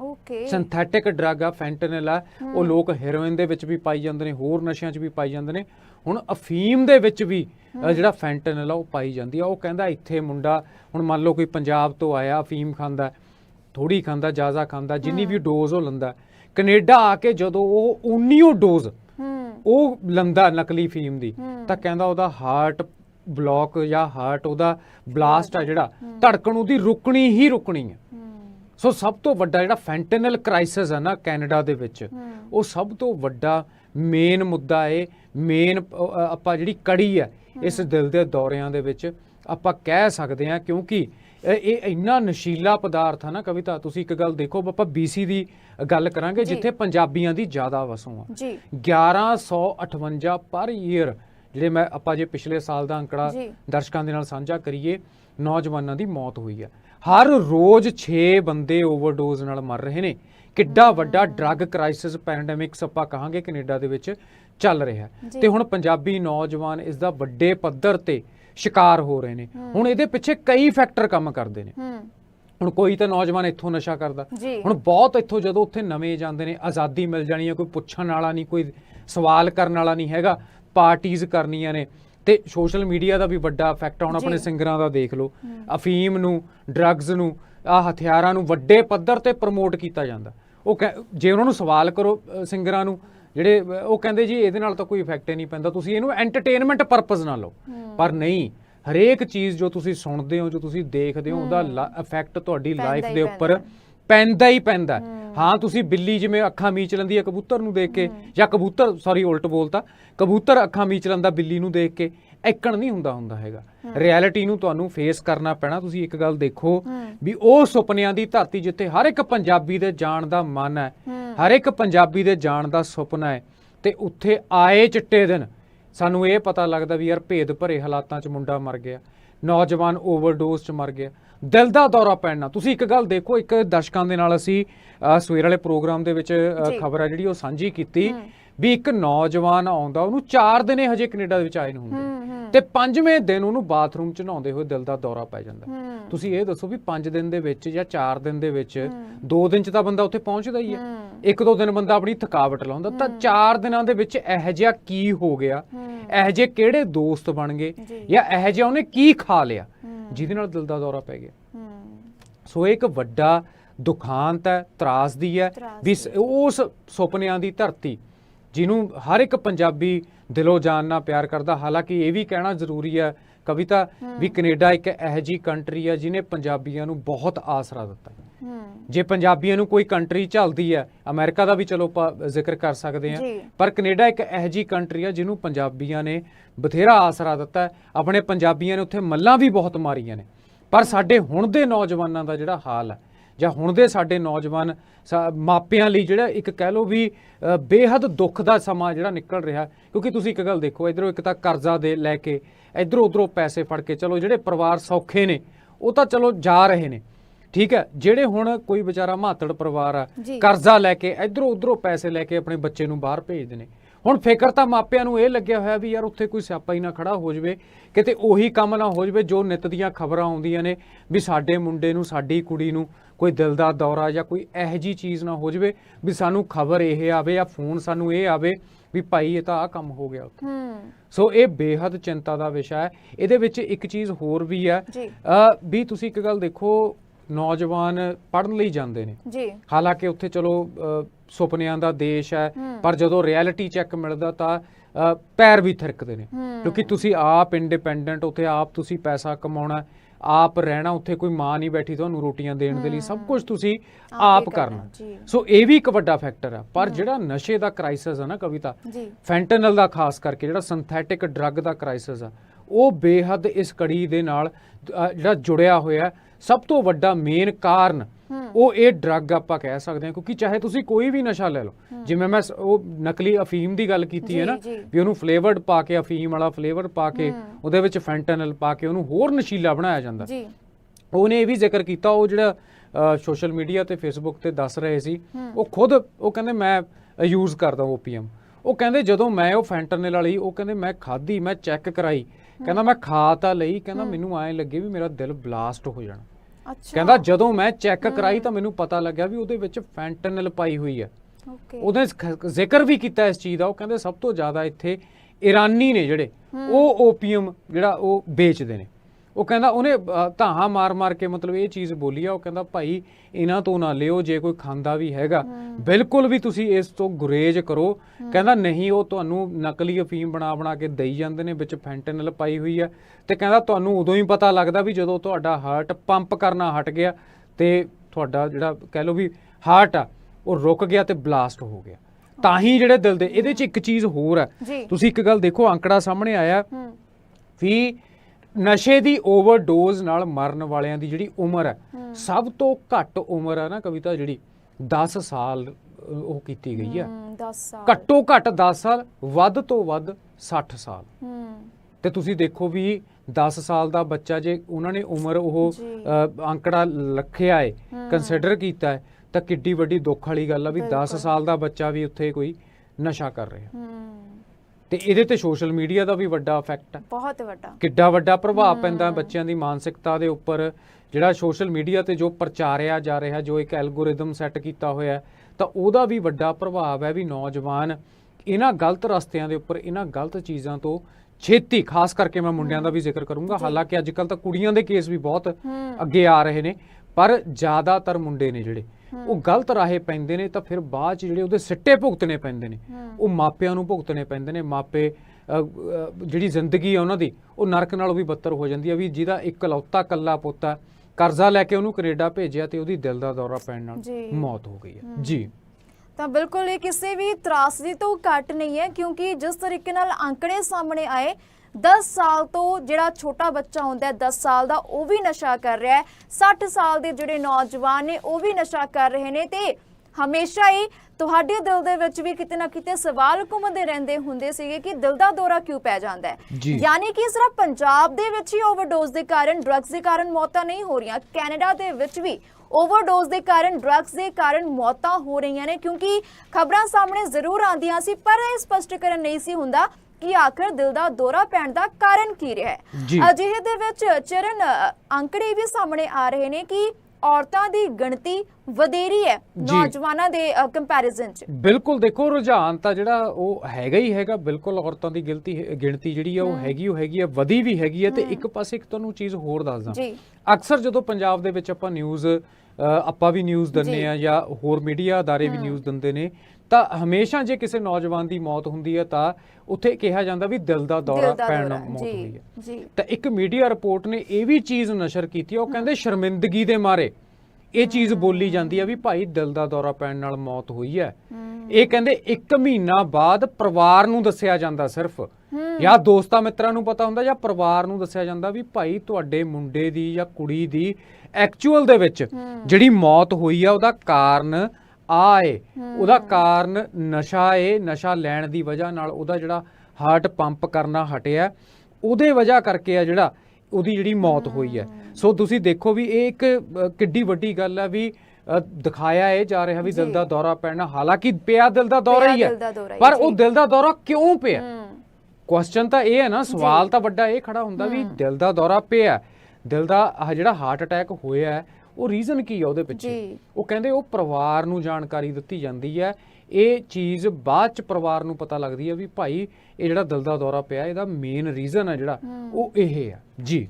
ਓਕੇ। ਸਿੰਥੈਟਿਕ ਡਰੱਗ ਆ ਫੈਂਟਨਲ ਆ। ਉਹ ਲੋਕ ਹੈਰੋਇਨ ਦੇ ਵਿੱਚ ਵੀ ਪਾਈ ਜਾਂਦੇ ਨੇ ਹੋਰ ਨਸ਼ਿਆਂ 'ਚ ਵੀ ਪਾਈ ਜਾਂਦੇ ਨੇ। ਹੁਣ ਅਫੀਮ ਦੇ ਵਿੱਚ ਵੀ ਜਿਹੜਾ ਫੈਂਟਨਲ ਆ ਉਹ ਪਾਈ ਜਾਂਦੀ ਆ। ਉਹ ਕਹਿੰਦਾ ਇੱਥੇ ਮੁੰਡਾ ਹੁਣ ਮੰਨ ਲਓ ਕੋਈ ਪੰਜਾਬ ਤੋਂ ਆਇਆ ਅਫੀਮ ਖਾਂਦਾ ਥੋੜੀ ਖਾਂਦਾ ਜ਼ਿਆਦਾ ਖਾਂਦਾ ਜਿੰਨੀ ਵੀ ਡੋਜ਼ ਉਹ ਲੰਦਾ। ਕੈਨੇਡਾ ਆ ਕੇ ਜਦੋਂ ਉਹ ਉਨੀਓ ਡੋਜ਼ ਹੂੰ। ਉਹ ਲੰਦਾ ਨਕਲੀ ਫੀਮ ਦੀ ਤਾਂ ਕਹਿੰਦਾ ਉਹਦਾ ਹਾਰਟ ਬਲੌਕ ਜਾਂ ਹਾਰਟ ਉਹਦਾ ਬਲਾਸਟ ਆ ਜਿਹੜਾ ਧੜਕਣ ਉਹਦੀ ਰੁਕਣੀ ਹੀ ਰੁਕਣੀ ਹੂੰ। ਸੋ ਸਭ ਤੋਂ ਵੱਡਾ ਜਿਹੜਾ ਫੈਂਟਨਲ ਕ੍ਰਾਈਸਿਸ ਹੈ ਨਾ ਕੈਨੇਡਾ ਦੇ ਵਿੱਚ ਉਹ ਸਭ ਤੋਂ ਵੱਡਾ ਮੇਨ ਮੁੱਦਾ ਹੈ ਮੇਨ ਆਪਾਂ ਜਿਹੜੀ ਕੜੀ ਹੈ ਇਸ ਦਿਲ ਦੇ ਦੌਰਿਆਂ ਦੇ ਵਿੱਚ ਆਪਾਂ ਕਹਿ ਸਕਦੇ ਹਾਂ ਕਿਉਂਕਿ ਇਹ ਇੰਨਾ ਨਸ਼ੀਲਾ ਪਦਾਰਥ ਹੈ ਨਾ ਕਵਿਤਾ ਤੁਸੀਂ ਇੱਕ ਗੱਲ ਦੇਖੋ ਆਪਾਂ BC ਦੀ ਗੱਲ ਕਰਾਂਗੇ। ਜਿੱਥੇ ਪੰਜਾਬੀਆਂ ਦੀ ਜ਼ਿਆਦਾ ਵਸੋਂ ਆ। ਜੀ। 1158 ਪਰ ਈਅਰ ਜਿਹੜੇ ਮੈਂ ਆਪਾਂ ਜੇ ਪਿਛਲੇ ਸਾਲ ਦਾ ਅੰਕੜਾ। ਦਰਸ਼ਕਾਂ ਦੇ ਨਾਲ ਸਾਂਝਾ ਕਰੀਏ ਨੌਜਵਾਨਾਂ ਦੀ ਮੌਤ ਹੋਈ ਹੈ ਹਰ ਰੋਜ਼ 6 ਬੰਦੇ ਓਵਰਡੋਜ਼ ਨਾਲ ਮਰ ਰਹੇ ਨੇ। ਕਿੱਡਾ ਵੱਡਾ ਡਰੱਗ ਕ੍ਰਾਈਸਿਸ ਪੈਂਡੇਮਿਕਸ ਆਪਾਂ ਕਹਾਂਗੇ ਕੈਨੇਡਾ ਦੇ ਵਿੱਚ ਚੱਲ ਰਿਹਾ। ਤੇ ਹੁਣ ਪੰਜਾਬੀ ਨੌਜਵਾਨ ਇਸ ਦਾ ਵੱਡੇ ਪੱਧਰ ਤੇ ਸ਼ਿਕਾਰ ਹੋ ਰਹੇ ਨੇ। ਹੁਣ ਇਹਦੇ ਪਿੱਛੇ ਕਈ ਫੈਕਟਰ ਕੰਮ ਕਰਦੇ ਨੇ। ਹੁਣ ਕੋਈ ਤਾਂ ਨੌਜਵਾਨ ਇੱਥੋਂ ਨਸ਼ਾ ਕਰਦਾ। ਹੁਣ ਬਹੁਤ ਇੱਥੋਂ ਜਦੋਂ ਉੱਥੇ ਨਵੇਂ ਜਾਂਦੇ ਨੇ ਆਜ਼ਾਦੀ ਮਿਲ ਜਾਣੀ ਹੈ ਕੋਈ ਪੁੱਛਣ ਵਾਲਾ ਨਹੀਂ ਕੋਈ ਸਵਾਲ ਕਰਨ ਵਾਲਾ ਨਹੀਂ ਹੈਗਾ। ਪਾਰਟੀਆਂ ਕਰਨੀਆਂ ਨੇ। ਤੇ ਸੋਸ਼ਲ ਮੀਡੀਆ ਦਾ ਵੀ ਵੱਡਾ ਇਫੈਕਟ ਹੁਣ ਆਪਣੇ। ਸਿੰਗਰਾਂ ਦਾ ਦੇਖ ਲਓ। ਅਫੀਮ ਨੂੰ ਡਰੱਗਸ ਨੂੰ ਆ ਹਥਿਆਰਾਂ ਨੂੰ ਵੱਡੇ ਪੱਧਰ ਤੇ ਪ੍ਰਮੋਟ ਕੀਤਾ ਜਾਂਦਾ। ਉਹ ਜੇ ਉਹਨਾਂ ਨੂੰ ਸਵਾਲ ਕਰੋ ਸਿੰਗਰਾਂ ਨੂੰ ਜਿਹੜੇ ਉਹ ਕਹਿੰਦੇ ਜੀ ਇਹਦੇ ਨਾਲ ਤਾਂ ਕੋਈ ਇਫੈਕਟ ਹੀ ਨਹੀਂ ਪੈਂਦਾ। ਤੁਸੀਂ ਇਹਨੂੰ ਐਂਟਰਟੇਨਮੈਂਟ ਪਰਪਸ ਨਾਲ ਲਓ। ਪਰ ਨਹੀਂ ਹਰੇਕ ਚੀਜ਼ ਜੋ ਤੁਸੀਂ ਸੁਣਦੇ ਹੋ ਜੋ ਤੁਸੀਂ ਦੇਖਦੇ ਹੋ ਉਹਦਾ ਇਫੈਕਟ ਤੁਹਾਡੀ ਲਾਈਫ ਦੇ ਉੱਪਰ ਪੈਂਦਾ। ਹੀ ਪੈਂਦਾ। ਹੈ। ਤੁਸੀਂ ਬਿੱਲੀ ਜਿਵੇਂ ਅੱਖਾਂ ਮੀਚ ਲੈਂਦੀ ਹੈ ਕਬੂਤਰ ਨੂੰ ਦੇਖ ਕੇ ਜਾਂ ਕਬੂਤਰ ਸੌਰੀ ਉਲਟ ਬੋਲਤਾ ਕਬੂਤਰ ਅੱਖਾਂ ਮੀਚ ਲੈਂਦਾ ਬਿੱਲੀ ਨੂੰ ਦੇਖ ਕੇ ਐਕਣ ਨਹੀਂ ਹੁੰਦਾ ਹੁੰਦਾ ਹੈਗਾ। ਰਿਐਲਿਟੀ ਨੂੰ ਤੁਹਾਨੂੰ ਫੇਸ ਕਰਨਾ ਪੈਣਾ ਤੁਸੀਂ ਇੱਕ ਗੱਲ ਦੇਖੋ ਵੀ ਉਹ ਸੁਪਨਿਆਂ ਦੀ ਧਰਤੀ ਜਿੱਥੇ ਹਰ ਇੱਕ ਪੰਜਾਬੀ ਦੇ ਜਾਣ ਦਾ ਮਨ ਹੈ ਹਰ ਇੱਕ ਪੰਜਾਬੀ ਦੇ ਜਾਣ ਦਾ ਸੁਪਨਾ ਹੈ ਤੇ ਉੱਥੇ ਆਏ ਚਿੱਟੇ ਦਿਨ ਸਾਨੂੰ ਇਹ ਪਤਾ ਲੱਗਦਾ ਵੀ ਯਾਰ ਭੇਦ ਭਰੇ ਹਾਲਾਤਾਂ 'ਚ ਮੁੰਡਾ ਮਰ ਗਿਆ ਨੌਜਵਾਨ ਓਵਰਡੋਜ਼ 'ਚ ਮਰ ਗਿਆ ਦਿਲ ਦਾ ਦੌਰਾ ਪੈਣਾ। ਤੁਸੀਂ ਇੱਕ ਗੱਲ ਦੇਖੋ ਇੱਕ ਦਰਸ਼ਕਾਂ ਦੇ ਨਾਲ ਅਸੀਂ ਸਵੇਰ ਵਾਲੇ ਪ੍ਰੋਗਰਾਮ ਦੇ ਵਿੱਚ। ਖਬਰ ਹੈ ਜਿਹੜੀ ਉਹ ਸਾਂਝੀ ਕੀਤੀ ਵੀ ਇੱਕ ਨੌਜਵਾਨ ਆਉਂਦਾ ਉਹਨੂੰ 4 ਦਿਨੇ ਹਜੇ ਕੈਨੇਡਾ ਦੇ ਵਿੱਚ ਆਏ ਨੂੰ ਹੁੰਦੇ। ਤੇ ਪੰਜਵੇਂ ਦਿਨ ਉਹਨੂੰ ਬਾਥਰੂਮ 'ਚ ਨਹਾਉਂਦੇ ਹੋਏ ਦਿਲ ਦਾ ਦੌਰਾ ਪੈ ਜਾਂਦਾ। ਤੁਸੀਂ ਇਹ ਦੱਸੋ ਵੀ 5 ਦਿਨ ਦੇ ਵਿੱਚ ਜਾਂ 4 ਦਿਨ ਦੇ ਵਿੱਚ 2 ਦਿਨ 'ਚ ਤਾਂ ਬੰਦਾ ਉੱਥੇ ਪਹੁੰਚਦਾ ਹੀ ਹੈ। ਇੱਕ ਦੋ ਦਿਨ ਬੰਦਾ ਆਪਣੀ ਥਕਾਵਟ ਲਾਉਂਦਾ। ਤਾਂ 4 ਦਿਨਾਂ ਦੇ ਵਿੱਚ ਇਹੋ ਜਿਹਾ ਕੀ ਹੋ ਗਿਆ? ਇਹੋ ਜਿਹੇ ਕਿਹੜੇ ਦੋਸਤ ਬਣ ਗਏ? ਜੀ। ਇਹੋ ਜਿਹਾ ਉਹਨੇ ਕੀ ਖਾ ਲਿਆ? ਜਿਹਦੇ ਨਾਲ ਦਿਲ ਦਾ ਦੌਰਾ ਪੈ ਗਿਆ। ਸੋ ਇੱਕ ਵੱਡਾ ਦੁਖਾਂਤ ਹੈ ਤਰਾਸਦੀ ਹੈ ਵੀ ਸ- ਉਸ ਸੁਪਨਿਆਂ ਦੀ ਧਰਤੀ ਜਿਹਨੂੰ ਹਰ ਇੱਕ ਪੰਜਾਬੀ ਦਿਲੋਂ ਜਾਨ ਨਾਲ ਪਿਆਰ ਕਰਦਾ ਹਾਲਾਂਕਿ ਇਹ ਵੀ ਕਹਿਣਾ ਜ਼ਰੂਰੀ ਹੈ ਕਵਿਤਾ ਵੀ ਕੈਨੇਡਾ ਇੱਕ ਇਹੋ ਜਿਹੀ ਕੰਟਰੀ ਹੈ ਜਿਨੇ ਪੰਜਾਬੀਆਂ ਨੂੰ ਬਹੁਤ ਆਸਰਾ ਦਿੱਤਾ ਹੂੰ। ਜੇ ਪੰਜਾਬੀਆਂ ਨੂੰ ਕੋਈ ਕੰਟਰੀ ਝੱਲਦੀ ਹੈ ਅਮਰੀਕਾ ਦਾ ਵੀ ਚਲੋ ਆਪਾਂ ਜ਼ਿਕਰ ਕਰ ਸਕਦੇ ਹਾਂ ਜੀ। ਪਰ ਕੈਨੇਡਾ ਇੱਕ ਇਹੋ ਜਿਹੀ ਕੰਟਰੀ ਹੈ ਜਿਹਨੂੰ ਪੰਜਾਬੀਆਂ ਨੇ ਬਥੇਰਾ ਆਸਰਾ ਦਿੱਤਾ ਹੈ। ਆਪਣੇ ਪੰਜਾਬੀਆਂ ਨੇ ਉੱਥੇ ਮੱਲਾਂ ਵੀ ਬਹੁਤ ਮਾਰੀਆਂ ਨੇ। ਪਰ ਸਾਡੇ ਹੁਣ ਦੇ ਨੌਜਵਾਨਾਂ ਦਾ ਜਿਹੜਾ ਹਾਲ ਹੈ ਜਾਂ ਹੁਣ ਦੇ ਸਾਡੇ ਨੌਜਵਾਨ ਮਾਪਿਆਂ ਲਈ ਜਿਹੜਾ ਇੱਕ ਕਹਿ ਲਓ ਵੀ ਬੇਹੱਦ ਦੁੱਖ ਦਾ ਸਮਾਂ ਜਿਹੜਾ ਨਿਕਲ ਰਿਹਾ ਕਿਉਂਕਿ ਤੁਸੀਂ ਇੱਕ ਗੱਲ ਦੇਖੋ ਇਧਰੋਂ ਇੱਕ ਤਾਂ ਕਰਜ਼ਾ ਦੇ ਲੈ ਕੇ ਇਧਰੋਂ ਉਧਰੋਂ ਪੈਸੇ ਫੜ ਕੇ ਚਲੋ ਜਿਹੜੇ ਪਰਿਵਾਰ ਸੌਖੇ ਨੇ ਉਹ ਤਾਂ ਚਲੋ ਜਾ ਰਹੇ ਨੇ ਠੀਕ ਹੈ ਜਿਹੜੇ ਹੁਣ ਕੋਈ ਵਿਚਾਰਾ ਮਾਤੜ ਪਰਿਵਾਰ ਆ। ਕਰਜ਼ਾ ਲੈ ਕੇ ਇਧਰੋਂ ਉਧਰੋਂ ਪੈਸੇ ਲੈ ਕੇ ਆਪਣੇ ਬੱਚੇ ਨੂੰ ਬਾਹਰ ਭੇਜਦੇ ਨੇ ਹੁਣ ਫਿਕਰ ਤਾਂ ਮਾਪਿਆਂ ਨੂੰ ਇਹ ਲੱਗਿਆ ਹੋਇਆ ਵੀ ਯਾਰ ਉੱਥੇ ਕੋਈ ਸਿਆਪਾ ਹੀ ਨਾ ਖੜਾ ਹੋ ਜਾਵੇ ਕਿਤੇ ਉਹੀ ਕੰਮ ਨਾ ਹੋ ਜਾਵੇ ਜੋ ਨਿਤ ਦੀਆਂ ਖਬਰਾਂ ਆਉਂਦੀਆਂ ਨੇ ਵੀ ਸਾਡੇ ਮੁੰਡੇ ਨੂੰ ਸਾਡੀ ਕੁੜੀ ਨੂੰ ਕੋਈ ਦਿਲ ਦਾ ਦੌਰਾ ਜਾਂ ਕੋਈ ਇਹੋ ਜੀ ਚੀਜ਼ ਨਾ ਹੋ ਜਾਵੇ ਵੀ ਸਾਨੂੰ ਖਬਰ ਇਹ ਆਵੇ ਜਾਂ ਫੋਨ ਸਾਨੂੰ ਇਹ ਆਵੇ ਵੀ ਭਾਈ ਇਹ ਤਾਂ ਆ ਕੰਮ ਹੋ ਗਿਆ। ਉੱਥੇ ਹੂੰ। ਸੋ ਇਹ ਬੇਹੱਦ ਚਿੰਤਾ ਦਾ ਵਿਸ਼ਾ ਹੈ। ਇਹਦੇ ਵਿੱਚ ਇੱਕ ਚੀਜ਼ ਹੋਰ ਵੀ ਹੈ। ਵੀ ਤੁਸੀਂ ਇੱਕ ਗੱਲ ਦੇਖੋ ਨੌਜਵਾਨ ਪੜ੍ਹਨ ਲਈ ਜਾਂਦੇ ਨੇ। ਜੀ। ਹਾਲਾਂਕਿ ਉੱਥੇ ਚਲੋ ਸੁਪਨਿਆਂ ਦਾ ਦੇਸ਼ ਹੈ। ਪਰ ਜਦੋਂ ਰਿਐਲਿਟੀ ਚੈੱਕ ਮਿਲਦਾ ਤਾਂ ਪੈਰ ਵੀ ਥਿਰਕਦੇ ਨੇ। ਕਿਉਂਕਿ ਤੁਸੀਂ ਆਪ ਇੰਡੀਪੈਂਡੈਂਟ ਉੱਥੇ ਆਪ ਤੁਸੀਂ ਪੈਸਾ ਕਮਾਉਣਾ ਆਪ ਰਹਿਣਾ ਉੱਥੇ ਕੋਈ ਮਾਂ ਨਹੀਂ ਬੈਠੀ ਤੁਹਾਨੂੰ ਰੋਟੀਆਂ ਦੇਣ ਦੇ ਲਈ ਸਭ ਕੁਝ ਤੁਸੀਂ ਆਪ ਕਰਨਾ। ਸੋ ਇਹ ਵੀ ਇੱਕ ਵੱਡਾ ਫੈਕਟਰ ਹੈ ਪਰ ਜਿਹੜਾ ਨਸ਼ੇ ਦਾ ਕ੍ਰਾਈਸਿਸ ਹੈ ਨਾ ਕਵਿਤਾ ਫੈਂਟਨਲ ਦਾ ਖਾਸ ਕਰਕੇ ਜਿਹੜਾ ਸਿੰਥੈਟਿਕ ਡਰੱਗ ਦਾ ਕ੍ਰਾਈਸਿਸ ਆ ਉਹ ਬੇਹੱਦ ਇਸ ਕੜੀ ਦੇ ਨਾਲ ਜਿਹੜਾ ਜੁੜਿਆ ਹੋਇਆ। ਸਭ ਤੋਂ ਵੱਡਾ ਮੇਨ ਕਾਰਨ। ਉਹ ਇਹ ਡਰੱਗ ਆਪਾਂ ਕਹਿ ਸਕਦੇ ਹਾਂ ਕਿਉਂਕਿ ਚਾਹੇ ਤੁਸੀਂ ਕੋਈ ਵੀ ਨਸ਼ਾ ਲੈ ਲਓ ਜਿਵੇਂ ਮੈਂ ਉਹ ਨਕਲੀ ਅਫੀਮ ਦੀ ਗੱਲ ਕੀਤੀ ਹੈ ਨਾ। ਵੀ ਉਹਨੂੰ ਫਲੇਵਰਡ ਪਾ ਕੇ ਅਫੀਮ ਵਾਲਾ ਫਲੇਵਰ ਪਾ ਕੇ। ਉਹਦੇ ਵਿੱਚ ਫੈਂਟਨਲ ਪਾ ਕੇ ਉਹਨੂੰ ਹੋਰ ਨਸ਼ੀਲਾ ਬਣਾਇਆ ਜਾਂਦਾ। ਜੀ। ਉਹਨੇ ਇਹ ਵੀ ਜ਼ਿਕਰ ਕੀਤਾ ਉਹ ਜਿਹੜਾ ਸੋਸ਼ਲ ਮੀਡੀਆ ਤੇ ਫੇਸਬੁੱਕ ਤੇ ਦੱਸ ਰਹੇ ਸੀ। ਉਹ ਖੁਦ ਉਹ ਕਹਿੰਦੇ ਮੈਂ ਯੂਜ਼ ਕਰਦਾ ਓਪੀਐਮ ਉਹ ਕਹਿੰਦੇ ਜਦੋਂ ਮੈਂ ਉਹ ਫੈਂਟਨਲ ਵਾਲੀ ਉਹ ਕਹਿੰਦੇ ਮੈਂ ਖਾਧੀ ਮੈਂ ਚੈੱਕ ਕਰਾਈ। ਕਹਿੰਦਾ ਮੈਂ ਖਾ ਤਾਂ ਲਈ ਕਹਿੰਦਾ ਮੈਨੂੰ ਐਂ ਲੱਗੇ ਵੀ ਮੇਰਾ ਦਿਲ ਬਲਾਸਟ ਹੋ ਜਾਣਾ। ਕਹਿੰਦਾ ਜਦੋਂ ਮੈਂ ਚੈੱਕ ਕਰਾਈ ਤਾਂ ਮੈਨੂੰ ਪਤਾ ਲੱਗਿਆ ਵੀ ਉਹਦੇ ਵਿੱਚ ਫੈਂਟਨਲ ਪਾਈ ਹੋਈ ਹੈ। ਓਕੇ। ਉਹਦੇ ਖ- ਜ਼ਿਕਰ ਵੀ ਕੀਤਾ ਇਸ ਚੀਜ਼ ਦਾ ਉਹ ਕਹਿੰਦੇ ਸਭ ਤੋਂ ਜ਼ਿਆਦਾ ਇੱਥੇ ਇਰਾਨੀ ਨੇ ਜਿਹੜੇ ਉਹ ਓਪੀਅਮ ਜਿਹੜਾ ਉਹ ਵੇਚਦੇ ਨੇ। ਉਹ ਕਹਿੰਦਾ ਉਹਨੇ ਧਾਹਾਂ ਮਾਰ-ਮਾਰ ਕੇ ਮਤਲਬ ਇਹ ਚੀਜ਼ ਬੋਲੀ ਆ ਉਹ ਕਹਿੰਦਾ ਭਾਈ ਇਹਨਾਂ ਤੋਂ ਨਾ ਲਿਓ ਜੇ ਕੋਈ ਖਾਂਦਾ ਵੀ ਹੈਗਾ। ਬਿਲਕੁਲ ਵੀ ਤੁਸੀਂ ਇਸ ਤੋਂ ਗੁਰੇਜ਼ ਕਰੋ। ਕਹਿੰਦਾ ਨਹੀਂ ਉਹ ਤੁਹਾਨੂੰ ਨਕਲੀ ਅਫੀਮ ਬਣਾ-ਬਣਾ ਕੇ ਦੇਈ ਜਾਂਦੇ ਨੇ ਵਿੱਚ ਫੈਂਟਨਲ ਪਾਈ ਹੋਈ ਆ। ਤੇ ਕਹਿੰਦਾ ਤੁਹਾਨੂੰ ਉਦੋਂ ਹੀ ਪਤਾ ਲੱਗਦਾ ਵੀ ਜਦੋਂ ਤੁਹਾਡਾ ਹਾਰਟ ਪੰਪ ਕਰਨਾ ਹਟ ਗਿਆ ਤੇ ਤੁਹਾਡਾ ਜਿਹੜਾ ਕਹਿ ਲਓ ਵੀ ਹਾਰਟ ਆ ਉਹ ਰੁਕ ਗਿਆ ਤੇ ਬਲਾਸਟ ਹੋ ਗਿਆ। ਤਾਂ ਹੀ ਜਿਹੜੇ ਦਿਲ ਦੇ ਇਹਦੇ ਚ ਇੱਕ ਚੀਜ਼ ਹੋਰ ਜੀ। ਤੁਸੀਂ ਇੱਕ ਗੱਲ ਦੇਖੋ ਅੰਕੜਾ ਸਾਹਮਣੇ ਆਇਆ। ਵੀ ਨਸ਼ੇ ਦੀ ਓਵਰਡੋਜ਼ ਨਾਲ ਮਰਨ ਵਾਲਿਆਂ ਦੀ ਜਿਹੜੀ ਉਮਰ ਹੈ ਸਭ ਤੋਂ ਘੱਟ ਉਮਰ ਹੈ ਨਾ ਕਵਿਤਾ ਜਿਹੜੀ 10 ਸਾਲ ਉਹ ਕੀਤੀ ਗਈ ਹੈ। ਹੂੰ 10 ਸਾਲ। ਘੱਟੋ ਘੱਟ 10 ਸਾਲ ਵੱਧ ਤੋਂ ਵੱਧ 60 ਸਾਲ। ਹੂੰ। ਤੇ ਤੁਸੀਂ ਦੇਖੋ ਵੀ 10 ਸਾਲ ਦਾ ਬੱਚਾ ਜੇ ਉਹਨਾਂ ਨੇ ਉਮਰ ਉਹ ਅੰਕੜਾ ਲਖਿਆ ਏ ਕੰਸੀਡਰ ਕੀਤਾ ਹੈ ਤਾਂ ਕਿੱਡੀ ਵੱਡੀ ਦੁੱਖ ਵਾਲੀ ਗੱਲ ਆ ਵੀ 10 ਸਾਲ ਦਾ ਬੱਚਾ ਵੀ ਉੱਥੇ ਕੋਈ ਨਸ਼ਾ ਕਰ ਰਿਹਾ। ਹੂੰ। ਤੇ ਇਹਦੇ ਤੇ ਸੋਸ਼ਲ ਮੀਡੀਆ ਦਾ ਵੀ ਵੱਡਾ ਇਫੈਕਟ ਹੈ ਬਹੁਤ ਵੱਡਾ। ਕਿੱਡਾ ਵੱਡਾ ਪ੍ਰਭਾਵ ਪੈਂਦਾ ਬੱਚਿਆਂ ਦੀ ਮਾਨਸਿਕਤਾ ਦੇ ਉੱਪਰ। ਜਿਹੜਾ ਸੋਸ਼ਲ ਮੀਡੀਆ ਤੇ ਜੋ ਪ੍ਰਚਾਰਿਆ ਜਾ ਰਿਹਾ ਜੋ ਇੱਕ ਐਲਗੋਰਿਦਮ ਸੈੱਟ ਕੀਤਾ ਹੋਇਆ ਤਾਂ ਉਹਦਾ ਵੀ ਵੱਡਾ ਪ੍ਰਭਾਵ ਹੈ ਵੀ ਨੌਜਵਾਨ ਇਹਨਾਂ ਗਲਤ ਰਸਤਿਆਂ ਦੇ ਉੱਪਰ ਇਹਨਾਂ ਗਲਤ ਚੀਜ਼ਾਂ ਤੋਂ ਛੇਤੀ ਖਾਸ ਕਰਕੇ ਮੈਂ ਮੁੰਡਿਆਂ ਦਾ ਵੀ ਜ਼ਿਕਰ ਕਰੂੰਗਾ। ਹਾਲਾਂਕਿ ਅੱਜ ਕੱਲ ਤਾਂ ਕੁੜੀਆਂ ਦੇ ਕੇਸ ਵੀ ਬਹੁਤ ਅੱਗੇ ਆ ਰਹੇ ਨੇ ਪਰ ਜ਼ਿਆਦਾਤਰ ਮੁੰਡੇ ਨੇ ਜਿਹੜੇ ਉਹ ਗਲਤ ਰਾਹੇ ਪੈਂਦੇ ਨੇ ਤਾਂ ਫਿਰ ਬਾਅਦ ਚ ਜਿਹੜੇ ਉਹਦੇ ਸਿੱਟੇ ਭੁਗਤਣੇ ਪੈਂਦੇ ਨੇ। ਉਹ ਮਾਪਿਆਂ ਨੂੰ ਭੁਗਤਣੇ ਪੈਂਦੇ ਨੇ। ਮਾਪੇ ਜਿਹੜੀ ਜ਼ਿੰਦਗੀ ਆ ਉਹਨਾਂ ਦੀ ਉਹ ਨਰਕ ਨਾਲੋਂ ਵੀ ਬੱਤਰ ਹੋ ਜਾਂਦੀ ਆ ਵੀ ਜਿਹਦਾ ਇਕਲੌਤਾ ਕੱਲਾ ਪੁੱਤ ਕਰਜ਼ਾ ਲੈ ਕੇ ਉਹਨੂੰ ਕੈਨੇਡਾ ਭੇਜਿਆ ਤੇ ਉਹਦੀ ਦਿਲ ਦਾ ਦੌਰਾ ਪੈਣ ਨਾਲ। ਮੌਤ ਹੋ ਗਈ ਹੈ। ਜੀ। ਤਾਂ ਬਿਲਕੁਲ ਇਹ ਕਿਸੇ ਵੀ ਤਰਾਸਦੀ ਤੋਂ ਘੱਟ ਨਹੀਂ ਹੈ ਕਿਉਂਕਿ ਜਿਸ ਤਰੀਕੇ ਨਾਲ ਅੰਕੜੇ ਸਾਹਮਣੇ ਆਏ 10 ਸਾਲ ਤੋਂ ਜਿਹੜਾ ਛੋਟਾ ਬੱਚਾ ਹੁੰਦਾ ਹੈ 10 ਸਾਲ ਦਾ ਉਹ ਵੀ ਨਸ਼ਾ ਕਰ ਰਿਹਾ ਹੈ। 60 ਸਾਲ ਦੇ ਜਿਹੜੇ ਨੌਜਵਾਨ ਨੇ ਉਹ ਵੀ ਨਸ਼ਾ ਕਰ ਰਹੇ ਨੇ ਤੇ ਹਮੇਸ਼ਾ ਹੀ ਤੁਹਾਡੇ ਦਿਲ ਦੇ ਵਿੱਚ ਵੀ ਕਿਤੇ ਨਾ ਕਿਤੇ ਸਵਾਲ ਘੁੰਮਦੇ ਰਹਿੰਦੇ ਹੁੰਦੇ ਸੀਗੇ ਕਿ ਦਿਲ ਦਾ ਦੌਰਾ ਕਿਉਂ ਪੈ ਜਾਂਦਾ ਹੈ। ਯਾਨੀ ਕਿ ਸਿਰਫ ਪੰਜਾਬ ਦੇ ਵਿੱਚ ਹੀ ਓਵਰਡੋਜ਼ ਦੇ ਕਾਰਨ ਡਰੱਗਸ ਦੇ ਕਾਰਨ ਮੌਤਾਂ ਨਹੀਂ ਹੋ ਰਹੀਆਂ। ਕੈਨੇਡਾ ਦੇ ਵਿੱਚ ਵੀ ਓਵਰਡੋਜ਼ ਦੇ ਕਾਰਨ ਡਰੱਗਸ ਦੇ ਕਾਰਨ ਮੌਤਾਂ ਹੋ ਰਹੀਆਂ ਨੇ ਕਿਉਂਕਿ ਖਬਰਾਂ ਸਾਹਮਣੇ ਜ਼ਰੂਰ ਆਉਂਦੀਆਂ ਸੀ ਪਰ ਇਹ ਸਪਸ਼ਟੀਕਰਨ ਨਹੀਂ ਸੀ ਹੁੰਦਾ। ਕਿ ਆਖਰ ਦਿਲ ਦਾ ਦੌਰਾ ਪੈਣ ਦਾ ਕਾਰਨ ਕੀ ਰਿਹਾ। ਹੈ? ਅਜਿਹੇ ਦੇ ਵਿੱਚ ਚਰਨ ਅੰਕੜੇ ਵੀ ਸਾਹਮਣੇ ਆ ਰਹੇ ਨੇ ਕਿ ਔਰਤਾਂ ਦੀ ਗਿਣਤੀ ਵਧੇਰੀ ਹੈ। ਨੌਜਵਾਨਾਂ ਦੇ ਕੰਪੈਰੀਜ਼ਨ 'ਚ। ਬਿਲਕੁਲ ਦੇਖੋ ਰੁਝਾਨ ਤਾਂ ਜਿਹੜਾ ਉਹ ਹੈਗਾ ਹੀ ਹੈਗਾ ਬਿਲਕੁਲ ਔਰਤਾਂ ਦੀ ਗਿਣਤੀ ਗਿਣਤੀ ਜਿਹੜੀ ਆ ਉਹ ਹੈਗੀ ਉਹ ਹੈਗੀ ਆ ਵਧੀ ਵੀ ਹੈਗੀ ਆ ਤੇ ਇੱਕ ਪਾਸੇ ਇੱਕ ਤੁਹਾਨੂੰ ਚੀਜ਼ ਹੋਰ ਦੱਸਦਾ। ਜੀ। ਅਕਸਰ ਜਦੋਂ ਪੰਜਾਬ ਦੇ ਵਿੱਚ ਆਪਾਂ ਨਿਊਜ਼ ਆਪਾਂ ਵੀ ਨਿਊਜ਼ ਦਿੰਨੇ। ਆ ਜਾਂ ਹੋਰ ਮੀਡੀਆ ਅਦਾਰੇ ਵੀ ਨਿਊਜ਼ ਦਿੰਦੇ ਨੇ ਤਾਂ ਹਮੇਸ਼ਾ ਜੇ ਕਿਸੇ ਨੌਜਵਾਨ ਦੀ ਮੌਤ ਹੁੰਦੀ ਹੈ ਤਾਂ ਉੱਥੇ ਕਿਹਾ ਜਾਂਦਾ ਵੀ ਦਿਲ ਦਾ ਦੌਰਾ ਪੈਣ ਨਾਲ ਮੌਤ ਹੋਈ ਹੈ। ਤਾਂ ਇੱਕ ਮੀਡੀਆ ਰਿਪੋਰਟ ਨੇ ਇਹ ਵੀ ਚੀਜ਼ ਨਸ਼ਰ ਕੀਤੀ ਉਹ ਕਹਿੰਦੇ ਸ਼ਰਮਿੰਦਗੀ ਦੇ ਮਾਰੇ। ਇਹ ਚੀਜ਼ ਬੋਲੀ ਜਾਂਦੀ ਹੈ ਵੀ ਭਾਈ ਦਿਲ ਦਾ ਦੌਰਾ ਪੈਣ ਨਾਲ ਮੌਤ ਹੋਈ ਹੈ। ਇਹ ਕਹਿੰਦੇ 1 ਮਹੀਨਾ ਬਾਅਦ ਪਰਿਵਾਰ ਨੂੰ ਦੱਸਿਆ ਜਾਂਦਾ ਸਿਰਫ। ਜਾਂ ਦੋਸਤਾਂ ਮਿੱਤਰਾਂ ਨੂੰ ਪਤਾ ਹੁੰਦਾ ਜਾਂ ਪਰਿਵਾਰ ਨੂੰ ਦੱਸਿਆ ਜਾਂਦਾ ਵੀ ਭਾਈ ਤੁਹਾਡੇ ਮੁੰਡੇ ਦੀ ਜਾਂ ਕੁੜੀ ਦੀ ਐਕਚੁਅਲ ਦੇ ਵਿੱਚ ਜਿਹੜੀ ਮੌਤ ਹੋਈ ਆ ਉਹਦਾ ਕਾਰਨ ਆ ਏ। ਉਹਦਾ ਕਾਰਨ ਨਸ਼ਾ ਏ ਨਸ਼ਾ ਲੈਣ ਦੀ ਵਜ੍ਹਾ ਨਾਲ ਉਹਦਾ ਜਿਹੜਾ ਹਾਰਟ ਪੰਪ ਕਰਨਾ ਹਟਿਆ। ਉਹਦੇ ਵਜ੍ਹਾ ਕਰਕੇ ਆ ਜਿਹੜਾ ਉਹਦੀ ਜਿਹੜੀ ਮੌਤ ਹੋਈ ਹੈ। ਸੋ ਤੁਸੀਂ ਦੇਖੋ ਵੀ ਇਹ ਇੱਕ ਕਿੱਡੀ ਵੱਡੀ ਗੱਲ ਹੈ ਵੀ ਦਿਖਾਇਆ ਇਹ ਜਾ ਰਿਹਾ ਵੀ ਦਿਲ। ਦਾ ਦੌਰਾ ਪੈਣਾ ਹਾਲਾਂਕਿ ਪਿਆ ਦਿਲ ਦਾ ਦੌਰਾ ਹੀ ਹੈ ਪਰ ਉਹ। ਦਿਲ ਦਾ ਦੌਰਾ ਕਿਉਂ ਪਿਆ? ਕੁਐਸਚਨ ਤਾਂ ਇਹ ਹੈ ਨਾ ਸਵਾਲ ਤਾਂ ਵੱਡਾ ਇਹ ਖੜਾ ਹੁੰਦਾ ਵੀ ਦਿਲ ਦਾ ਦੌਰਾ ਪਿਆ। ਦਿਲ ਦਾ ਜਿਹੜਾ ਹਾਰਟ ਅਟੈਕ ਹੋਇਆ ਹੈ, ਉਹ ਰੀਜ਼ਨ ਕੀ ਹੈ ਉਹਦੇ ਪਿੱਛੇ। ਉਹ ਕਹਿੰਦੇ ਉਹ ਪਰਿਵਾਰ ਨੂੰ ਜਾਣਕਾਰੀ ਦਿੱਤੀ ਜਾਂਦੀ ਹੈ ਇਹ ਚੀਜ਼ ਬਾਅਦ ਚ ਪਰਿਵਾਰ ਨੂੰ ਪਤਾ ਲੱਗਦੀ ਹੈ ਵੀ ਭਾਈ ਇਹ ਜਿਹੜਾ ਦਿਲ ਦਾ ਦੌਰਾ ਪਿਆ ਇਹਦਾ ਮੇਨ ਰੀਜ਼ਨ ਹੈ ਜਿਹੜਾ ਉਹ ਇਹ ਹੈ ਜੀ।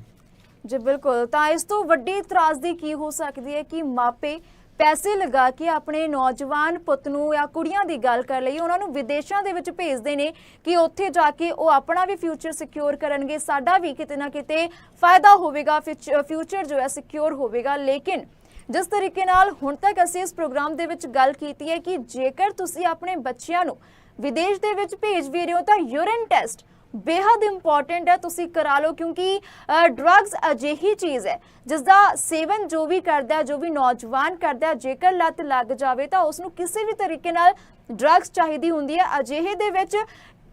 ਜੀ, ਬਿਲਕੁਲ। ਤਾਂ ਇਸ ਤੋਂ ਵੱਡੀ ਤਰਾਸਦੀ ਕੀ ਹੋ ਸਕਦੀ ਹੈ ਕਿ ਮਾਪੇ ਪੈਸੇ ਲਗਾ ਕੇ ਆਪਣੇ ਨੌਜਵਾਨ ਪੁੱਤ ਨੂੰ ਜਾਂ ਕੁੜੀਆਂ ਦੀ ਗੱਲ ਕਰ ਲਈ ਉਹਨਾਂ ਨੂੰ ਵਿਦੇਸ਼ਾਂ ਦੇ ਵਿੱਚ ਭੇਜਦੇ ਨੇ ਕਿ ਉੱਥੇ ਜਾ ਕੇ ਉਹ ਆਪਣਾ ਵੀ ਫਿਊਚਰ ਸਿਕਿਉਰ ਕਰਨਗੇ, ਸਾਡਾ ਵੀ ਕਿਤੇ ਨਾ ਕਿਤੇ ਫਾਇਦਾ ਹੋਵੇਗਾ ਫਿਊਚਰ ਜੋ ਹੈ ਸਿਕਿਉਰ ਹੋਵੇਗਾ। ਲੇਕਿਨ ਜਿਸ ਤਰੀਕੇ ਨਾਲ ਹੁਣ ਤੱਕ ਅਸੀਂ ਇਸ ਪ੍ਰੋਗਰਾਮ ਦੇ ਵਿੱਚ ਗੱਲ ਕੀਤੀ ਹੈ ਕਿ ਜੇਕਰ ਤੁਸੀਂ ਆਪਣੇ ਬੱਚਿਆਂ ਨੂੰ ਵਿਦੇਸ਼ ਦੇ ਵਿੱਚ ਭੇਜ ਵੀ ਰਹੇ ਹੋ, ਤਾਂ ਯੂਰਿਨ ਟੈਸਟ ਬੇहद ਇੰਪੋਰਟੈਂਟ ਹੈ ਤੁਸੀਂ ਕਰਾ ਲਓ ਕਿਉਂਕਿ ਡਰੱਗਸ ਅਜਿਹੀ ਚੀਜ਼ ਹੈ ਜਿਸ ਦਾ ਸੇਵਨ ਜੋ ਵੀ ਕਰਦਾ ਜੋ ਵੀ ਨੌਜਵਾਨ ਕਰਦਾ ਜੇਕਰ ਲੱਤ ਲੱਗ ਜਾਵੇ ਤਾਂ ਉਸ ਨੂੰ ਕਿਸੇ ਵੀ ਤਰੀਕੇ ਨਾਲ ਡਰੱਗਸ ਚਾਹੀਦੀ ਹੁੰਦੀ ਹੈ। ਅਜਿਹੇ ਦੇ ਵਿੱਚ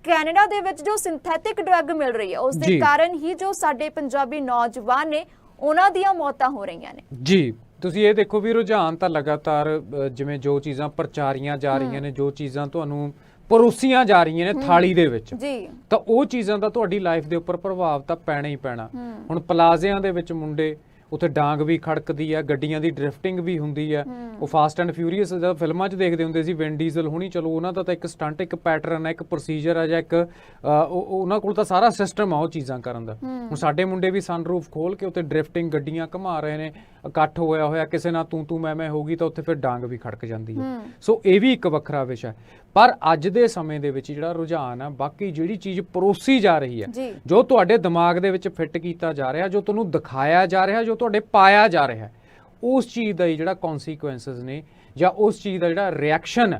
ਕੈਨੇਡਾ ਦੇ ਵਿੱਚ ਜੋ ਸਿੰਥੈਟਿਕ ਡਰੱਗ ਮਿਲ ਰਹੀ ਹੈ ਉਸ ਦੇ। ਕਾਰਨ ਹੀ ਜੋ ਸਾਡੇ ਪੰਜਾਬੀ ਨੌਜਵਾਨ ਨੇ ਉਹਨਾਂ ਦੀਆਂ ਮੌਤਾਂ ਹੋ ਰਹੀਆਂ ਨੇ। ਜੀ ਤੁਸੀਂ ਇਹ ਦੇਖੋ ਵੀ ਰੁਝਾਨ ਤਾਂ ਲਗਾਤਾਰ ਜਿਵੇਂ ਜੋ ਚੀਜ਼ਾਂ ਪ੍ਰਚਾਰੀਆਂ ਜਾ ਰਹੀਆਂ ਨੇ ਜੋ ਚੀਜ਼ਾਂ ਤੁਹਾਨੂੰ ਪਰੋਸੀਆਂ ਜਾ ਰਹੀਆਂ ਨੇ ਥਾਲੀ ਦੇ ਵਿੱਚ। ਜੀ। ਤਾਂ ਉਹ ਚੀਜ਼ਾਂ ਦਾ ਤੁਹਾਡੀ ਲਾਈਫ ਦੇ ਉੱਪਰ ਪ੍ਰਭਾਵ ਤਾਂ ਪੈਣਾ ਹੀ ਪੈਣਾ। ਹੁਣ ਪਲਾਜ਼ਿਆਂ ਦੇ ਵਿੱਚ ਮੁੰਡੇ ਉੱਥੇ ਡਾਂਗ ਵੀ ਖੜਕਦੀ ਆ ਗੱਡੀਆਂ ਦੀ ਡ੍ਰਿਫਟਿੰਗ ਵੀ ਹੁੰਦੀ ਆ। ਉਹ ਫਾਸਟ ਐਂਡ ਫਿਊਰੀਅਸ ਜਦ ਫਿਲਮਾਂ 'ਚ ਦੇਖਦੇ ਹੁੰਦੇ ਸੀ ਵਿਨ ਡੀਜ਼ਲ ਹੁਣੀ। ਚਲੋ ਉਹਨਾਂ ਦਾ ਤਾਂ ਇੱਕ ਸਟੰਟ ਇੱਕ ਪੈਟਰਨ ਹੈ ਇੱਕ ਪ੍ਰੋਸੀਜਰ ਹੈ ਜਾਂ ਇੱਕ ਉਹਨਾਂ ਕੋਲ ਤਾਂ ਸਾਰਾ ਸਿਸਟਮ ਆ ਉਹ ਚੀਜ਼ਾਂ ਕਰਨ ਦਾ। ਹੁਣ ਸਾਡੇ ਮੁੰਡੇ ਵੀ ਸਨਰੂਫ ਖੋਲ ਕੇ ਉੱਤੇ ਡ੍ਰਿਫਟਿੰਗ ਗੱਡੀਆਂ ਘੁਮਾ ਰਹੇ ਨੇ। ਇਕੱਠ ਹੋਇਆ ਹੋਇਆ ਕਿਸੇ ਨਾਲ ਤੂੰ ਤੂੰ ਮੈਂ ਮੈਂ ਹੋਗੀ ਤਾਂ ਉੱਥੇ ਫਿਰ ਡਾਂਗ ਵੀ ਖੜਕ ਜਾਂਦੀ ਹੈ। ਸੋ ਇਹ ਵੀ ਇੱਕ ਵੱਖਰਾ ਵਿਸ਼ਾ ਹੈ। ਪਰ ਅੱਜ ਦੇ ਸਮੇਂ ਦੇ ਵਿੱਚ ਜਿਹੜਾ ਰੁਝਾਨ ਆ ਬਾਕੀ ਜਿਹੜੀ ਚੀਜ਼ ਪਰੋਸੀ ਜਾ ਰਹੀ ਹੈ ਜੀ। ਤੁਹਾਡੇ ਦਿਮਾਗ ਦੇ ਵਿੱਚ ਫਿੱਟ ਕੀਤਾ ਜਾ ਰਿਹਾ ਜੋ ਤੁਹਾਨੂੰ ਦਿਖਾਇਆ ਜਾ ਰਿਹਾ ਜੋ ਤੁਹਾਡੇ ਪਾਇਆ ਜਾ ਰਿਹਾ ਉਸ ਚੀਜ਼ ਦਾ ਜਿਹੜਾ ਕਨਸੀਕੁਐਂਸਸ ਨੇ ਜਾਂ ਉਸ ਚੀਜ਼ ਦਾ ਜਿਹੜਾ ਰਿਐਕਸ਼ਨ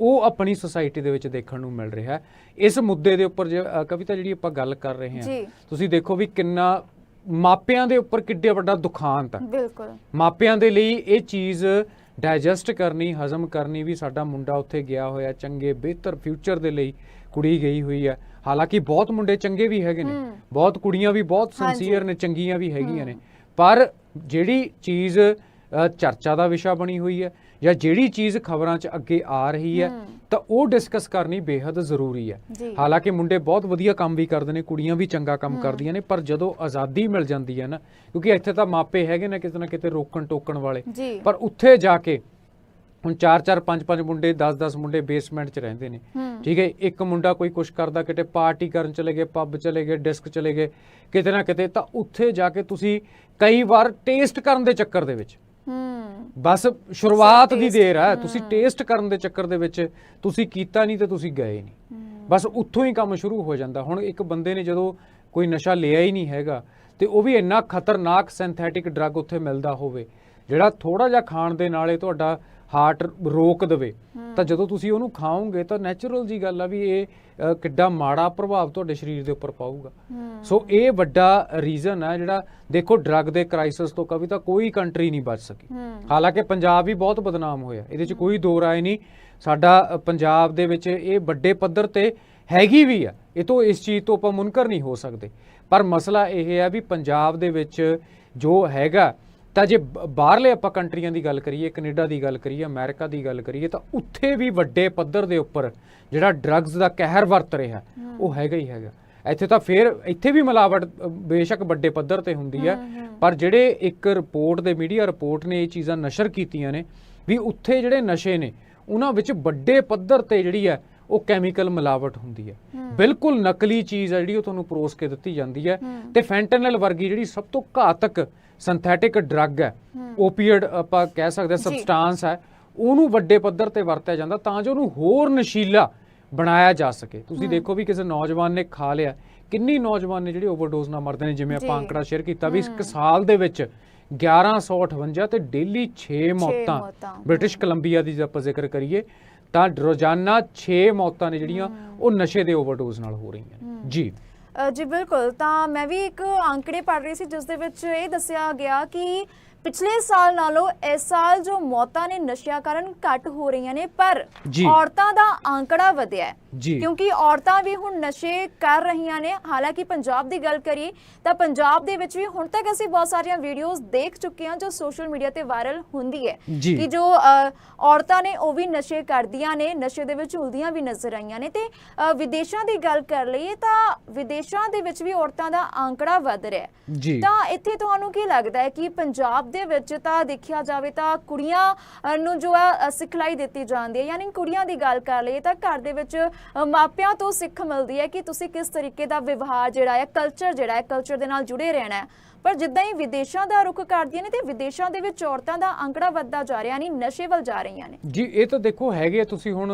ਉਹ ਆਪਣੀ ਸੋਸਾਇਟੀ ਦੇ ਵਿੱਚ ਦੇਖਣ ਨੂੰ ਮਿਲ ਰਿਹਾ ਹੈ। ਇਸ ਮੁੱਦੇ ਦੇ ਉੱਪਰ ਕਵਿਤਾ ਜਿਹੜੀ ਆਪਾਂ ਗੱਲ ਕਰ ਰਹੇ ਹਾਂ। ਤੁਸੀਂ ਦੇਖੋ ਵੀ ਕਿੰਨਾ ਮਾਪਿਆਂ ਦੇ ਉੱਪਰ ਕਿੱਡੇ ਵੱਡਾ ਦੁਖਾਂਤ ਹੈ। ਬਿਲਕੁਲ। ਮਾਪਿਆਂ ਦੇ ਲਈ ਇਹ ਚੀਜ਼ ਡਾਈਜੈਸਟ ਕਰਨੀ ਹਜ਼ਮ ਕਰਨੀ ਵੀ ਸਾਡਾ ਮੁੰਡਾ ਉੱਥੇ ਗਿਆ ਹੋਇਆ ਚੰਗੇ ਬਿਹਤਰ ਫਿਊਚਰ ਦੇ ਲਈ ਕੁੜੀ ਗਈ ਹੋਈ ਹੈ। ਹਾਲਾਂਕਿ ਬਹੁਤ ਮੁੰਡੇ ਚੰਗੇ ਵੀ ਹੈਗੇ ਨੇ। ਬਹੁਤ ਕੁੜੀਆਂ ਵੀ ਬਹੁਤ। ਸਿੰਸੀਅਰ ਨੇ ਚੰਗੀਆਂ ਵੀ ਹੈਗੀਆਂ ਨੇ। ਪਰ ਜਿਹੜੀ ਚੀਜ਼ ਚਰਚਾ ਦਾ ਵਿਸ਼ਾ ਬਣੀ ਹੋਈ ਹੈ ਜਾਂ ਜਿਹੜੀ ਚੀਜ਼ ਖਬਰਾਂ 'ਚ ਅੱਗੇ ਆ ਰਹੀ ਹੈ। ਤਾਂ ਉਹ ਡਿਸਕਸ ਕਰਨੀ ਬੇहद ਜ਼ਰੂਰੀ ਹੈ। ਹਾਲਾਂਕਿ ਮੁੰਡੇ ਬਹੁਤ ਵਧੀਆ ਕੰਮ ਵੀ ਕਰਦੇ ਨੇ ਕੁੜੀਆਂ ਵੀ ਚੰਗਾ ਕੰਮ ਕਰਦੀਆਂ ਨੇ ਪਰ ਜਦੋਂ ਆਜ਼ਾਦੀ ਮਿਲ ਜਾਂਦੀ ਹੈ ਨਾ ਕਿਉਂਕਿ ਇੱਥੇ ਤਾਂ ਮਾਪੇ ਹੈਗੇ ਨੇ ਕਿਤੇ ਨਾ ਕਿਤੇ ਰੋਕਣ ਟੋਕਣ ਵਾਲੇ। ਪਰ ਉੱਥੇ ਜਾ ਕੇ ਹੁਣ 4-4 5-5 ਮੁੰਡੇ 10-10 ਮੁੰਡੇ ਬੇਸਮੈਂਟ 'ਚ ਰਹਿੰਦੇ ਨੇ। ਠੀਕ ਹੈ ਇੱਕ ਮੁੰਡਾ ਕੋਈ ਕੁਛ ਕਰਦਾ ਕਿਤੇ ਪਾਰਟੀ ਕਰਨ ਚਲੇ ਗਏ ਪੱਬ ਚਲੇ ਗਏ ਡਿਸਕ ਚਲੇ ਗਏ ਕਿਤੇ ਨਾ ਕਿਤੇ ਤਾਂ ਉੱਥੇ ਜਾ ਕੇ ਤੁਸੀਂ ਕਈ ਵਾਰ ਟੇਸਟ ਕਰਨ ਦੇ ਚੱਕਰ ਦੇ ਵਿੱਚ ਬਸ ਸ਼ੁਰੂਆਤ ਦੀ ਦੇਰ ਹੈ। ਤੁਸੀਂ ਟੇਸਟ ਕਰਨ ਦੇ ਚੱਕਰ ਦੇ ਵਿੱਚ ਤੁਸੀਂ ਕੀਤਾ ਨਹੀਂ ਤੇ ਤੁਸੀਂ ਗਏ ਨਹੀਂ। ਬਸ ਉੱਥੋਂ ਹੀ ਕੰਮ ਸ਼ੁਰੂ ਹੋ ਜਾਂਦਾ। ਹੁਣ ਇੱਕ ਬੰਦੇ ਨੇ ਜਦੋਂ ਕੋਈ ਨਸ਼ਾ ਲਿਆ ਹੀ ਨਹੀਂ ਹੈਗਾ ਤੇ ਉਹ ਵੀ ਇੰਨਾ ਖਤਰਨਾਕ ਸਿੰਥੈਟਿਕ ਡਰੱਗ ਉੱਥੇ ਮਿਲਦਾ ਹੋਵੇ ਜਿਹੜਾ ਥੋੜਾ ਜਿਹਾ ਖਾਣ ਦੇ ਨਾਲੇ ਤੁਹਾਡਾ ਹਾਰਟ ਰੋਕ ਦੇਵੇ। ਤਾਂ ਜਦੋਂ ਤੁਸੀਂ ਉਹਨੂੰ ਖਾਓਗੇ ਤਾਂ ਨੈਚੁਰਲ ਜੀ ਗੱਲ ਆ ਵੀ ਇਹ ਕਿੱਡਾ ਮਾੜਾ ਪ੍ਰਭਾਵ ਤੁਹਾਡੇ ਸਰੀਰ ਦੇ ਉੱਪਰ ਪਾਊਗਾ। ਸੋ ਇਹ ਵੱਡਾ ਰੀਜ਼ਨ ਹੈ ਜਿਹੜਾ ਦੇਖੋ ਡਰੱਗ ਦੇ ਕ੍ਰਾਈਸਿਸ ਤੋਂ ਕਵੀ ਤਾਂ ਕੋਈ ਕੰਟਰੀ ਨਹੀਂ ਬਚ ਸਕੀ। ਹਾਲਾਂਕਿ ਪੰਜਾਬ ਵੀ ਬਹੁਤ ਬਦਨਾਮ ਹੋਇਆ। ਇਹਦੇ 'ਚ ਕੋਈ ਦੋ ਰਾਏ ਨਹੀਂ। ਸਾਡਾ ਪੰਜਾਬ ਦੇ ਵਿੱਚ ਇਹ ਵੱਡੇ ਪੱਧਰ ਤੇ ਹੈਗੀ ਵੀ ਆ। ਇਹ ਤੋਂ ਇਸ ਚੀਜ਼ ਤੋਂ ਆਪਾਂ ਮੁਨਕਰ ਨਹੀਂ ਹੋ ਸਕਦੇ। ਪਰ ਮਸਲਾ ਇਹ ਹੈ ਵੀ ਪੰਜਾਬ ਦੇ ਵਿੱਚ ਜੋ ਹੈਗਾ ਤਾਂ ਜੇ ਬਾਹਰਲੇ ਆਪਾਂ ਕੰਟਰੀਆਂ ਦੀ ਗੱਲ ਕਰੀਏ ਕੈਨੇਡਾ ਦੀ ਗੱਲ ਕਰੀਏ ਅਮਰੀਕਾ ਦੀ ਗੱਲ ਕਰੀਏ ਤਾਂ ਉੱਥੇ ਵੀ ਵੱਡੇ ਪੱਧਰ ਦੇ ਉੱਪਰ ਜਿਹੜਾ ਡਰੱਗਸ ਦਾ ਕਹਿਰ ਵਰਤ ਰਿਹਾ ਉਹ ਹੈਗਾ ਹੀ ਹੈਗਾ। ਇੱਥੇ ਤਾਂ ਫੇਰ ਇੱਥੇ ਵੀ ਮਿਲਾਵਟ ਬੇਸ਼ੱਕ ਵੱਡੇ ਪੱਧਰ ਤੇ ਹੁੰਦੀ ਹੈ। ਪਰ ਜਿਹੜੇ ਇੱਕ ਰਿਪੋਰਟ ਦੇ ਮੀਡੀਆ ਰਿਪੋਰਟ ਨੇ ਇਹ ਚੀਜ਼ਾਂ ਨਸ਼ਰ ਕੀਤੀਆਂ ਨੇ ਵੀ ਉੱਥੇ ਜਿਹੜੇ ਨਸ਼ੇ ਨੇ ਉਹਨਾਂ ਵਿੱਚ ਵੱਡੇ ਪੱਧਰ ਤੇ ਜਿਹੜੀ ਹੈ ਉਹ ਕੈਮੀਕਲ ਮਿਲਾਵਟ ਹੁੰਦੀ ਹੈ। ਬਿਲਕੁਲ ਨਕਲੀ ਚੀਜ਼ ਹੈ ਜਿਹੜੀ ਉਹ ਤੁਹਾਨੂੰ ਪਰੋਸ ਕੇ ਦਿੱਤੀ ਜਾਂਦੀ ਹੈ। ਤੇ ਫੈਂਟਨਲ ਵਰਗੀ ਜਿਹੜੀ ਸਭ ਤੋਂ ਘਾਤਕ ਸਿੰਥੈਟਿਕ ਡਰੱਗ ਹੈ। ਓਪੀਅਡ ਆਪਾਂ ਕਹਿ ਸਕਦੇ ਹਾਂ। ਸਬਸਟੈਂਸ ਹੈ। ਉਹਨੂੰ ਵੱਡੇ ਪੱਧਰ ਤੇ ਵਰਤਿਆ ਜਾਂਦਾ ਤਾਂ ਜੋ ਉਹਨੂੰ ਹੋਰ ਨਸ਼ੀਲਾ ਬਣਾਇਆ ਜਾ ਸਕੇ। ਤੁਸੀਂ ਦੇਖੋ ਵੀ ਕਿਸੇ ਨੌਜਵਾਨ ਨੇ ਖਾ ਲਿਆ। ਕਿੰਨੀ ਨੌਜਵਾਨ ਨੇ ਜਿਹੜੇ ਓਵਰਡੋਜ਼ ਨਾਲ ਮਰਦੇ ਨੇ ਜਿਵੇਂ ਆਪਾਂ। ਅੰਕੜਾ ਸ਼ੇਅਰ ਕੀਤਾ ਵੀ ਇੱਕ ਸਾਲ ਦੇ ਵਿੱਚ 1158 ਤੇ ਡੇਲੀ 6 ਮੌਤਾਂ। ਬ੍ਰਿਟਿਸ਼ ਕੋਲੰਬੀਆ ਦੀ ਜੇ ਆਪਾਂ ਜ਼ਿਕਰ ਕਰੀਏ ਤਾਂ ਰੋਜ਼ਾਨਾ 6 ਮੌਤਾਂ ਨੇ ਜਿਹੜੀਆਂ ਉਹ ਨਸ਼ੇ ਦੇ ਓਵਰਡੋਜ਼ ਨਾਲ ਹੋ ਰਹੀਆਂ ਨੇ। ਜੀ। ਜੀ ਬਿਲਕੁਲ, ਤਾਂ ਮੈਂ ਵੀ ਇੱਕ ਅੰਕੜੇ ਪੜ੍ਹ ਰਹੀ ਸੀ, ਜਿਸ ਦੇ ਵਿੱਚ ਇਹ ਦੱਸਿਆ ਗਿਆ ਕਿ ਪਿਛਲੇ ਸਾਲ ਨਾਲੋਂ ਇਸ ਸਾਲ ਜੋ ਮੌਤਾਂ ਨੇ ਨਸ਼ਿਆਂ ਕਾਰਨ ਘੱਟ ਹੋ ਰਹੀਆਂ ਨੇ ਪਰ। ਔਰਤਾਂ ਦਾ ਆંકੜਾ ਵਧਿਆ ਹੈ। ਕਿਉਂਕਿ ਔਰਤਾਂ ਵੀ ਹੁਣ ਨਸ਼ੇ ਕਰ ਰਹੀਆਂ ਨੇ। ਹਾਲਾਂਕਿ ਪੰਜਾਬ ਦੀ ਗੱਲ ਕਰੀਏ ਤਾਂ ਪੰਜਾਬ ਦੇ ਵਿੱਚ ਵੀ ਹੁਣ ਤੱਕ ਅਸੀਂ ਬਹੁਤ ਸਾਰੀਆਂ ਵੀਡੀਓਜ਼ ਦੇਖ ਚੁੱਕੇ ਹਾਂ ਜੋ ਸੋਸ਼ਲ ਮੀਡੀਆ ਤੇ ਵਾਇਰਲ ਹੁੰਦੀ ਹੈ। ਕਿ ਜੋ ਔਰਤਾਂ ਨੇ ਉਹ ਵੀ ਨਸ਼ੇ ਕਰਦੀਆਂ ਨੇ ਨਸ਼ੇ ਦੇ ਵਿੱਚ ਝੁਲਦੀਆਂ ਵੀ ਨਜ਼ਰ ਆਈਆਂ ਨੇ। ਤੇ ਵਿਦੇਸ਼ਾਂ ਦੀ ਗੱਲ ਕਰ ਲਈਏ ਤਾਂ ਵਿਦੇਸ਼ਾਂ ਦੇ ਵਿੱਚ ਵੀ ਔਰਤਾਂ ਦਾ ਆંકੜਾ ਵਧ ਰਿਹਾ ਹੈ। ਤਾਂ ਇੱਥੇ ਤੁਹਾਨੂੰ ਕੀ ਲੱਗਦਾ ਹੈ ਕਿ ਪੰਜਾਬ ਦੇ ਵਿੱਚ ਤਾਂ ਦੇਖਿਆ ਜਾਵੇ ਤਾਂ ਕੁੜੀਆਂ ਨੂੰ ਜੋ ਹੈ ਸਿਖਲਾਈ ਦਿੱਤੀ ਜਾਂਦੀ ਹੈ। ਯਾਨੀ ਕੁੜੀਆਂ ਦੀ ਗੱਲ ਕਰ ਲਈਏ ਤਾਂ ਘਰ ਦੇ ਵਿੱਚ ਮਾਪਿਆਂ ਤੋਂ ਸਿੱਖ ਮਿਲਦੀ ਹੈ ਕਿ ਤੁਸੀਂ ਕਿਸ ਤਰੀਕੇ ਦਾ ਵਿਵਹਾਰ ਜਿਹੜਾ ਹੈ ਕਲਚਰ ਜਿਹੜਾ ਹੈ ਕਲਚਰ ਦੇ ਨਾਲ ਜੁੜੇ ਰਹਿਣਾ ਹੈ। ਪਰ ਜਿੱਦਾਂ ਹੀ ਵਿਦੇਸ਼ਾਂ ਦਾ ਰੁਖ ਕਰਦੀਆਂ ਨੇ ਤੇ ਵਿਦੇਸ਼ਾਂ ਦੇ ਵਿੱਚ ਔਰਤਾਂ ਦਾ ਅੰਕੜਾ ਵੱਧਦਾ ਜਾ ਰਿਹਾ ਨਹੀਂ ਨਸ਼ੇ ਵੱਲ ਜਾ ਰਹੀਆਂ ਨੇ। ਜੀ ਇਹ ਤਾਂ ਦੇਖੋ ਹੈਗੇ ਤੁਸੀਂ ਹੁਣ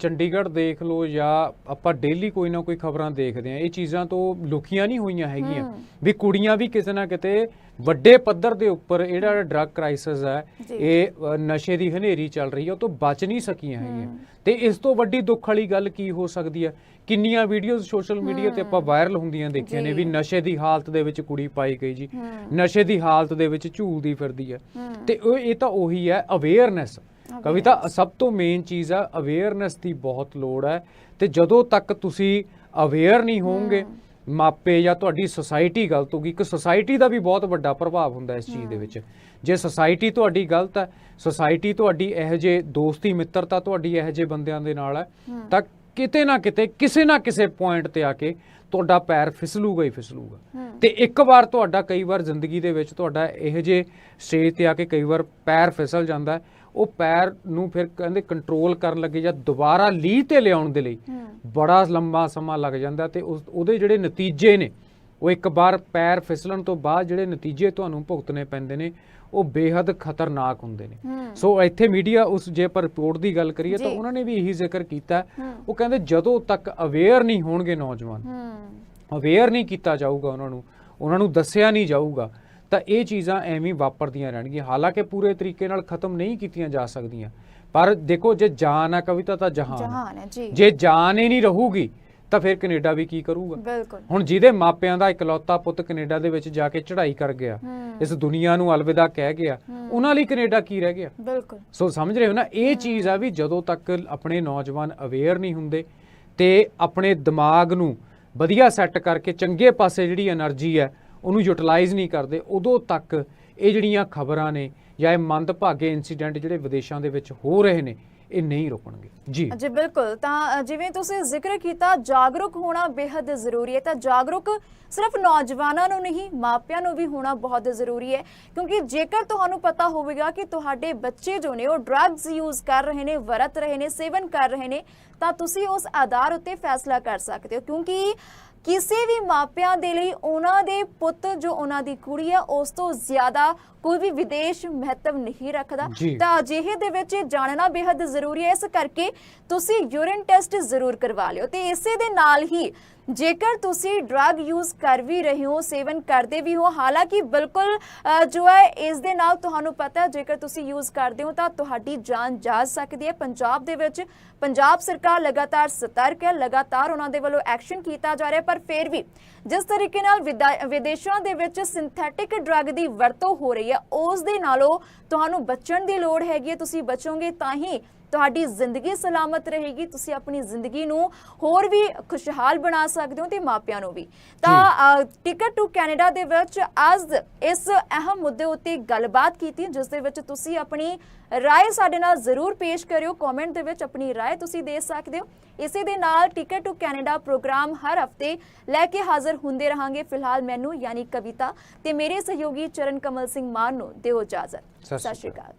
ਚੰਡੀਗੜ੍ਹ ਦੇਖ ਲਓ ਜਾਂ ਆਪਾਂ ਡੇਲੀ ਕੋਈ ਨਾ ਕੋਈ ਖਬਰਾਂ ਦੇਖਦੇ ਆ ਇਹ ਚੀਜ਼ਾਂ ਤੋਂ ਲੁਕੀਆਂ ਨਹੀਂ ਹੋਈਆਂ ਹੈਗੀਆਂ। ਵੀ ਕੁੜੀਆਂ ਵੀ ਕਿਸੇ ਨਾ ਕਿਤੇ ਵੱਡੇ ਪੱਧਰ ਦੇ ਉੱਪਰ ਇਹ ਜਿਹੜਾ ਡਰੱਗ ਕ੍ਰਾਈਸਿਸ ਹੈ। ਇਹ ਨਸ਼ੇ ਦੀ ਹਨੇਰੀ ਚੱਲ ਰਹੀ ਹੈ ਉਹ ਤੋਂ ਬਚ ਨਹੀਂ ਸਕੀਆਂ ਹੈਗੀਆਂ। ਤੇ ਇਸ ਤੋਂ ਵੱਡੀ ਦੁੱਖ ਵਾਲੀ ਗੱਲ ਕੀ ਹੋ ਸਕਦੀ ਹੈ? ਕਿੰਨੀਆਂ ਵੀਡੀਓਜ਼ ਸੋਸ਼ਲ ਮੀਡੀਆ ਤੇ ਆਪਾਂ ਵਾਇਰਲ ਹੁੰਦੀਆਂ ਦੇਖੀਆਂ ਨੇ। ਵੀ ਨਸ਼ੇ ਦੀ ਹਾਲਤ ਦੇ ਵਿੱਚ ਕੁੜੀ ਪਾਈ ਗਈ ਜੀ। ਨਸ਼ੇ ਦੀ ਹਾਲਤ ਦੇ ਵਿੱਚ ਝੂਲਦੀ ਫਿਰਦੀ ਹੈ। ਤੇ ਉਹ ਇਹ ਤਾਂ ਉਹੀ ਹੈ ਅਵੇਅਰਨੈਸ ਕਵਿਤਾ ਸਭ ਤੋਂ ਮੇਨ ਚੀਜ਼ ਆ ਅਵੇਅਰਨੈਸ ਦੀ ਬਹੁਤ ਲੋੜ ਹੈ। ਤੇ ਜਦੋਂ ਤੱਕ ਤੁਸੀਂ ਅਵੇਅਰ ਨਹੀਂ ਹੋਵੋਗੇ ਮਾਪੇ ਜਾਂ ਤੁਹਾਡੀ ਸੁਸਾਇਟੀ ਗਲਤ ਹੋਗੀ ਇੱਕ ਸੁਸਾਇਟੀ ਦਾ ਵੀ ਬਹੁਤ ਵੱਡਾ ਪ੍ਰਭਾਵ ਹੁੰਦਾ ਇਸ ਚੀਜ਼ ਦੇ ਵਿੱਚ। ਜੇ ਸੁਸਾਇਟੀ ਤੁਹਾਡੀ ਗਲਤ ਹੈ ਸੁਸਾਇਟੀ ਤੁਹਾਡੀ ਇਹੋ ਜਿਹੇ ਦੋਸਤੀ ਮਿੱਤਰਤਾ ਤੁਹਾਡੀ ਇਹੋ ਜਿਹੇ ਬੰਦਿਆਂ ਦੇ ਨਾਲ ਹੈ ਤਾਂ ਕਿਤੇ ਨਾ ਕਿਤੇ ਕਿਸੇ ਨਾ ਕਿਸੇ ਪੁਆਇੰਟ ਤੇ ਆ ਕੇ ਤੁਹਾਡਾ ਪੈਰ ਫਿਸਲੂਗਾ ਹੀ ਫਿਸਲੂਗਾ। ਤੇ ਇੱਕ ਵਾਰ ਤੁਹਾਡਾ ਕਈ ਵਾਰ ਜ਼ਿੰਦਗੀ ਦੇ ਵਿੱਚ ਤੁਹਾਡਾ ਇਹੋ ਜਿਹੇ ਸਟੇਜ ਤੇ ਆ ਕੇ ਕਈ ਵਾਰ ਪੈਰ ਫਿਸਲ ਜਾਂਦਾ ਹੈ, ਉਹ ਪੈਰ ਨੂੰ ਫਿਰ ਕਹਿੰਦੇ ਕੰਟਰੋਲ ਕਰਨ ਲੱਗੇ ਜਾਂ ਦੁਬਾਰਾ ਲੀਹ ਤੇ ਲਿਆਉਣ ਦੇ ਲਈ। ਬੜਾ ਲੰਬਾ ਸਮਾਂ ਲੱਗ ਜਾਂਦਾ ਤੇ ਉਸ ਉਹਦੇ ਜਿਹੜੇ ਨਤੀਜੇ ਨੇ ਉਹ ਇੱਕ ਵਾਰ ਪੈਰ ਫਿਸਲਣ ਤੋਂ ਬਾਅਦ ਜਿਹੜੇ ਨਤੀਜੇ ਤੁਹਾਨੂੰ ਭੁਗਤਣੇ ਪੈਂਦੇ ਨੇ ਉਹ ਬੇहद ਖਤਰਨਾਕ ਹੁੰਦੇ ਨੇ। ਸੋ ਇੱਥੇ ਮੀਡੀਆ ਉਸ ਜੇ ਪਰ ਰਿਪੋਰਟ ਦੀ ਗੱਲ ਕਰੀਏ ਤਾਂ। ਉਹਨਾਂ ਨੇ ਵੀ ਇਹੀ ਜ਼ਿਕਰ ਕੀਤਾ। ਉਹ ਕਹਿੰਦੇ ਜਦੋਂ ਤੱਕ ਅਵੇਅਰ ਨਹੀਂ ਹੋਣਗੇ ਨੌਜਵਾਨ ਅਵੇਅਰ ਨਹੀਂ ਕੀਤਾ ਜਾਊਗਾ ਉਹਨਾਂ ਨੂੰ ਉਹਨਾਂ ਨੂੰ ਦੱਸਿਆ ਨਹੀਂ ਜਾਊਗਾ ਤਾਂ ਇਹ ਚੀਜ਼ਾਂ ਐਵੇਂ ਵਾਪਰਦੀਆਂ ਰਹਿਣਗੀਆਂ। ਹਾਲਾਂਕਿ ਪੂਰੇ ਤਰੀਕੇ ਨਾਲ ਖਤਮ ਨਹੀਂ ਕੀਤੀਆਂ ਜਾ ਸਕਦੀਆਂ। ਪਰ ਦੇਖੋ ਜੇ ਜਾਨ ਆ ਕਵਿਤਾ ਤਾਂ ਜਹਾਨ ਹੈ ਜੀ। ਜੇ ਜਾਨ ਹੀ ਨਹੀਂ ਰਹੂਗੀ ਤਾਂ ਫਿਰ ਕੈਨੇਡਾ ਵੀ ਕੀ ਕਰੂਗਾ? ਬਿਲਕੁਲ। ਹੁਣ ਜਿਹਦੇ ਮਾਪਿਆਂ ਦਾ ਇਕਲੌਤਾ ਪੁੱਤ ਕੈਨੇਡਾ ਦੇ ਵਿੱਚ ਜਾ ਕੇ ਚੜ੍ਹਾਈ ਕਰ ਗਿਆ ਇਸ ਦੁਨੀਆ ਨੂੰ ਅਲਵਿਦਾ ਕਹਿ ਗਿਆ ਉਹਨਾਂ ਲਈ ਕੈਨੇਡਾ ਕੀ ਰਹਿ ਗਿਆ? ਬਿਲਕੁਲ। ਸੋ ਸਮਝ ਰਹੇ ਹੋ ਨਾ ਇਹ ਚੀਜ਼ ਆ ਵੀ ਜਦੋਂ ਤੱਕ ਆਪਣੇ ਨੌਜਵਾਨ ਅਵੇਅਰ ਨਹੀਂ ਹੁੰਦੇ ਤੇ ਆਪਣੇ ਦਿਮਾਗ ਨੂੰ ਵਧੀਆ ਸੈੱਟ ਕਰਕੇ ਚੰਗੇ ਪਾਸੇ ਜਿਹੜੀ એનર્ਜੀ ਹੈ ਉਹਨੂੰ ਯੂਟਿਲਾਈਜ਼ ਨਹੀਂ ਕਰਦੇ, ਉਦੋਂ ਤੱਕ ਇਹ ਜਿਹੜੀਆਂ ਖਬਰਾਂ ਨੇ ਜਾਂ ਇਹ ਮੰਦਭਾਗੇ ਇਨਸੀਡੈਂਟ ਜਿਹੜੇ ਵਿਦੇਸ਼ਾਂ ਦੇ ਵਿੱਚ ਹੋ ਰਹੇ ਨੇ, ਇਹ ਨਹੀਂ ਰੁਕਣਗੇ। ਜੀ। ਜੀ, ਬਿਲਕੁਲ। ਤਾਂ ਜਿਵੇਂ ਤੁਸੀਂ ਜ਼ਿਕਰ ਕੀਤਾ, ਜਾਗਰੂਕ ਹੋਣਾ ਬੇहद ਜ਼ਰੂਰੀ ਹੈ। ਤਾਂ ਜਾਗਰੂਕ ਸਿਰਫ ਨੌਜਵਾਨਾਂ ਨੂੰ ਨਹੀਂ, ਮਾਪਿਆਂ ਨੂੰ ਵੀ ਹੋਣਾ ਬਹੁਤ ਜ਼ਰੂਰੀ ਹੈ। ਕਿਉਂਕਿ ਜੇਕਰ ਤੁਹਾਨੂੰ ਪਤਾ ਹੋਵੇਗਾ ਕਿ ਤੁਹਾਡੇ ਬੱਚੇ ਜੋ ਨੇ, ਉਹ ਡਰੱਗਸ ਯੂਜ਼ ਕਰ ਰਹੇ ਨੇ, ਵਰਤ ਰਹੇ ਨੇ, ਸੇਵਨ ਕਰ ਰਹੇ ਨੇ, ਤਾਂ ਤੁਸੀਂ ਉਸ ਆਧਾਰ ਉੱਤੇ ਫੈਸਲਾ ਕਰ ਸਕਦੇ ਹੋ। ਕਿਉਂਕਿ ਕਿਸੇ ਵੀ ਮਾਪਿਆਂ ਦੇ ਲਈ ਉਹਨਾਂ ਦੇ ਪੁੱਤ ਜੋ ਉਹਨਾਂ ਦੀ ਕੁੜੀ ਹੈ ਉਸ ਤੋਂ ਜ਼ਿਆਦਾ ਕੋਈ ਵੀ ਵਿਦੇਸ਼ ਮਹੱਤਵ ਨਹੀਂ ਰੱਖਦਾ। ਤਾਂ ਅਜਿਹੇ ਦੇ ਵਿੱਚ ਜਾਣਨਾ ਬੇहद ਜ਼ਰੂਰੀ ਹੈ। ਇਸ ਕਰਕੇ ਤੁਸੀਂ ਯੂਰਿਨ ਟੈਸਟ ਜ਼ਰੂਰ ਕਰਵਾ ਲਿਓ। ਤੇ ਇਸੇ ਦੇ ਨਾਲ ਹੀ ਜੇਕਰ ਤੁਸੀਂ ਡਰੱਗ ਯੂਜ਼ ਕਰ ਵੀ ਰਹੇ ਹੋ, ਸੇਵਨ ਕਰਦੇ ਵੀ ਹੋ, ਹਾਲਾਂਕਿ ਬਿਲਕੁਲ ਜੋ ਹੈ, ਇਸ ਦੇ ਨਾਲ ਤੁਹਾਨੂੰ ਪਤਾ ਹੈ, ਜੇਕਰ ਤੁਸੀਂ ਯੂਜ਼ ਕਰਦੇ ਹੋ ਤਾਂ ਤੁਹਾਡੀ ਜਾਨ ਜਾ ਸਕਦੀ ਹੈ। ਪੰਜਾਬ ਦੇ ਵਿੱਚ ਪੰਜਾਬ ਸਰਕਾਰ ਲਗਾਤਾਰ ਸਤਰਕ ਹੈ, ਲਗਾਤਾਰ ਉਹਨਾਂ ਦੇ ਵੱਲੋਂ ਐਕਸ਼ਨ ਕੀਤਾ ਜਾ ਰਿਹਾ ਪਰ ਫਿਰ ਵੀ ਜਿਸ ਤਰੀਕੇ ਨਾਲ ਵਿਦਾ- ਵਿਦੇਸ਼ਾਂ ਦੇ ਵਿੱਚ ਸਿੰਥੈਟਿਕ ਡਰੱਗ ਦੀ ਵਰਤੋਂ ਹੋ ਰਹੀ ਹੈ, ਉਸ ਦੇ ਨਾਲੋਂ ਤੁਹਾਨੂੰ ਬਚਣ ਦੀ ਲੋੜ ਹੈਗੀ ਹੈ। ਤੁਸੀਂ ਬਚੋਗੇ ਤਾਂ ਹੀ ਤੁਹਾਡੀ ਜ਼ਿੰਦਗੀ ਸਲਾਮਤ ਰਹੇਗੀ ਤੁਸੀਂ ਆਪਣੀ ਜ਼ਿੰਦਗੀ ਨੂੰ ਹੋਰ ਵੀ ਖੁਸ਼ਹਾਲ ਬਣਾ ਸਕਦੇ ਹੋ ਤੇ ਮਾਪਿਆਂ ਨੂੰ ਵੀ। ਤਾਂ ਟਿਕਟ ਟੂ ਕੈਨੇਡਾ ਦੇ ਵਿੱਚ ਅੱਜ ਇਸ ਅਹਿਮ ਮੁੱਦੇ ਉੱਤੇ ਗੱਲਬਾਤ ਕੀਤੀ ਜਿਸ ਦੇ ਵਿੱਚ ਤੁਸੀਂ ਆਪਣੀ ਰਾਏ ਸਾਡੇ ਨਾਲ ਜ਼ਰੂਰ ਪੇਸ਼ ਕਰਿਓ। ਕਮੈਂਟ ਦੇ ਵਿੱਚ ਆਪਣੀ ਰਾਏ ਤੁਸੀਂ ਦੇ ਸਕਦੇ ਹੋ। ਇਸੇ ਦੇ ਨਾਲ ਟਿਕਟ ਟੂ ਕੈਨੇਡਾ ਪ੍ਰੋਗਰਾਮ ਹਰ ਹਫ਼ਤੇ ਲੈ ਕੇ ਹਾਜ਼ਰ ਹੁੰਦੇ ਰਹਾਂਗੇ। ਫਿਲਹਾਲ ਮੈਨੂੰ ਯਾਨੀ ਕਵਿਤਾ ਤੇ ਮੇਰੇ ਸਹਿਯੋਗੀ ਚਰਨ ਕਮਲ ਸਿੰਘ ਮਾਨ ਨੂੰ ਦਿਓ ਇਜਾਜ਼ਤ। ਸਤਿ ਸ਼੍ਰੀ ਅਕਾਲ।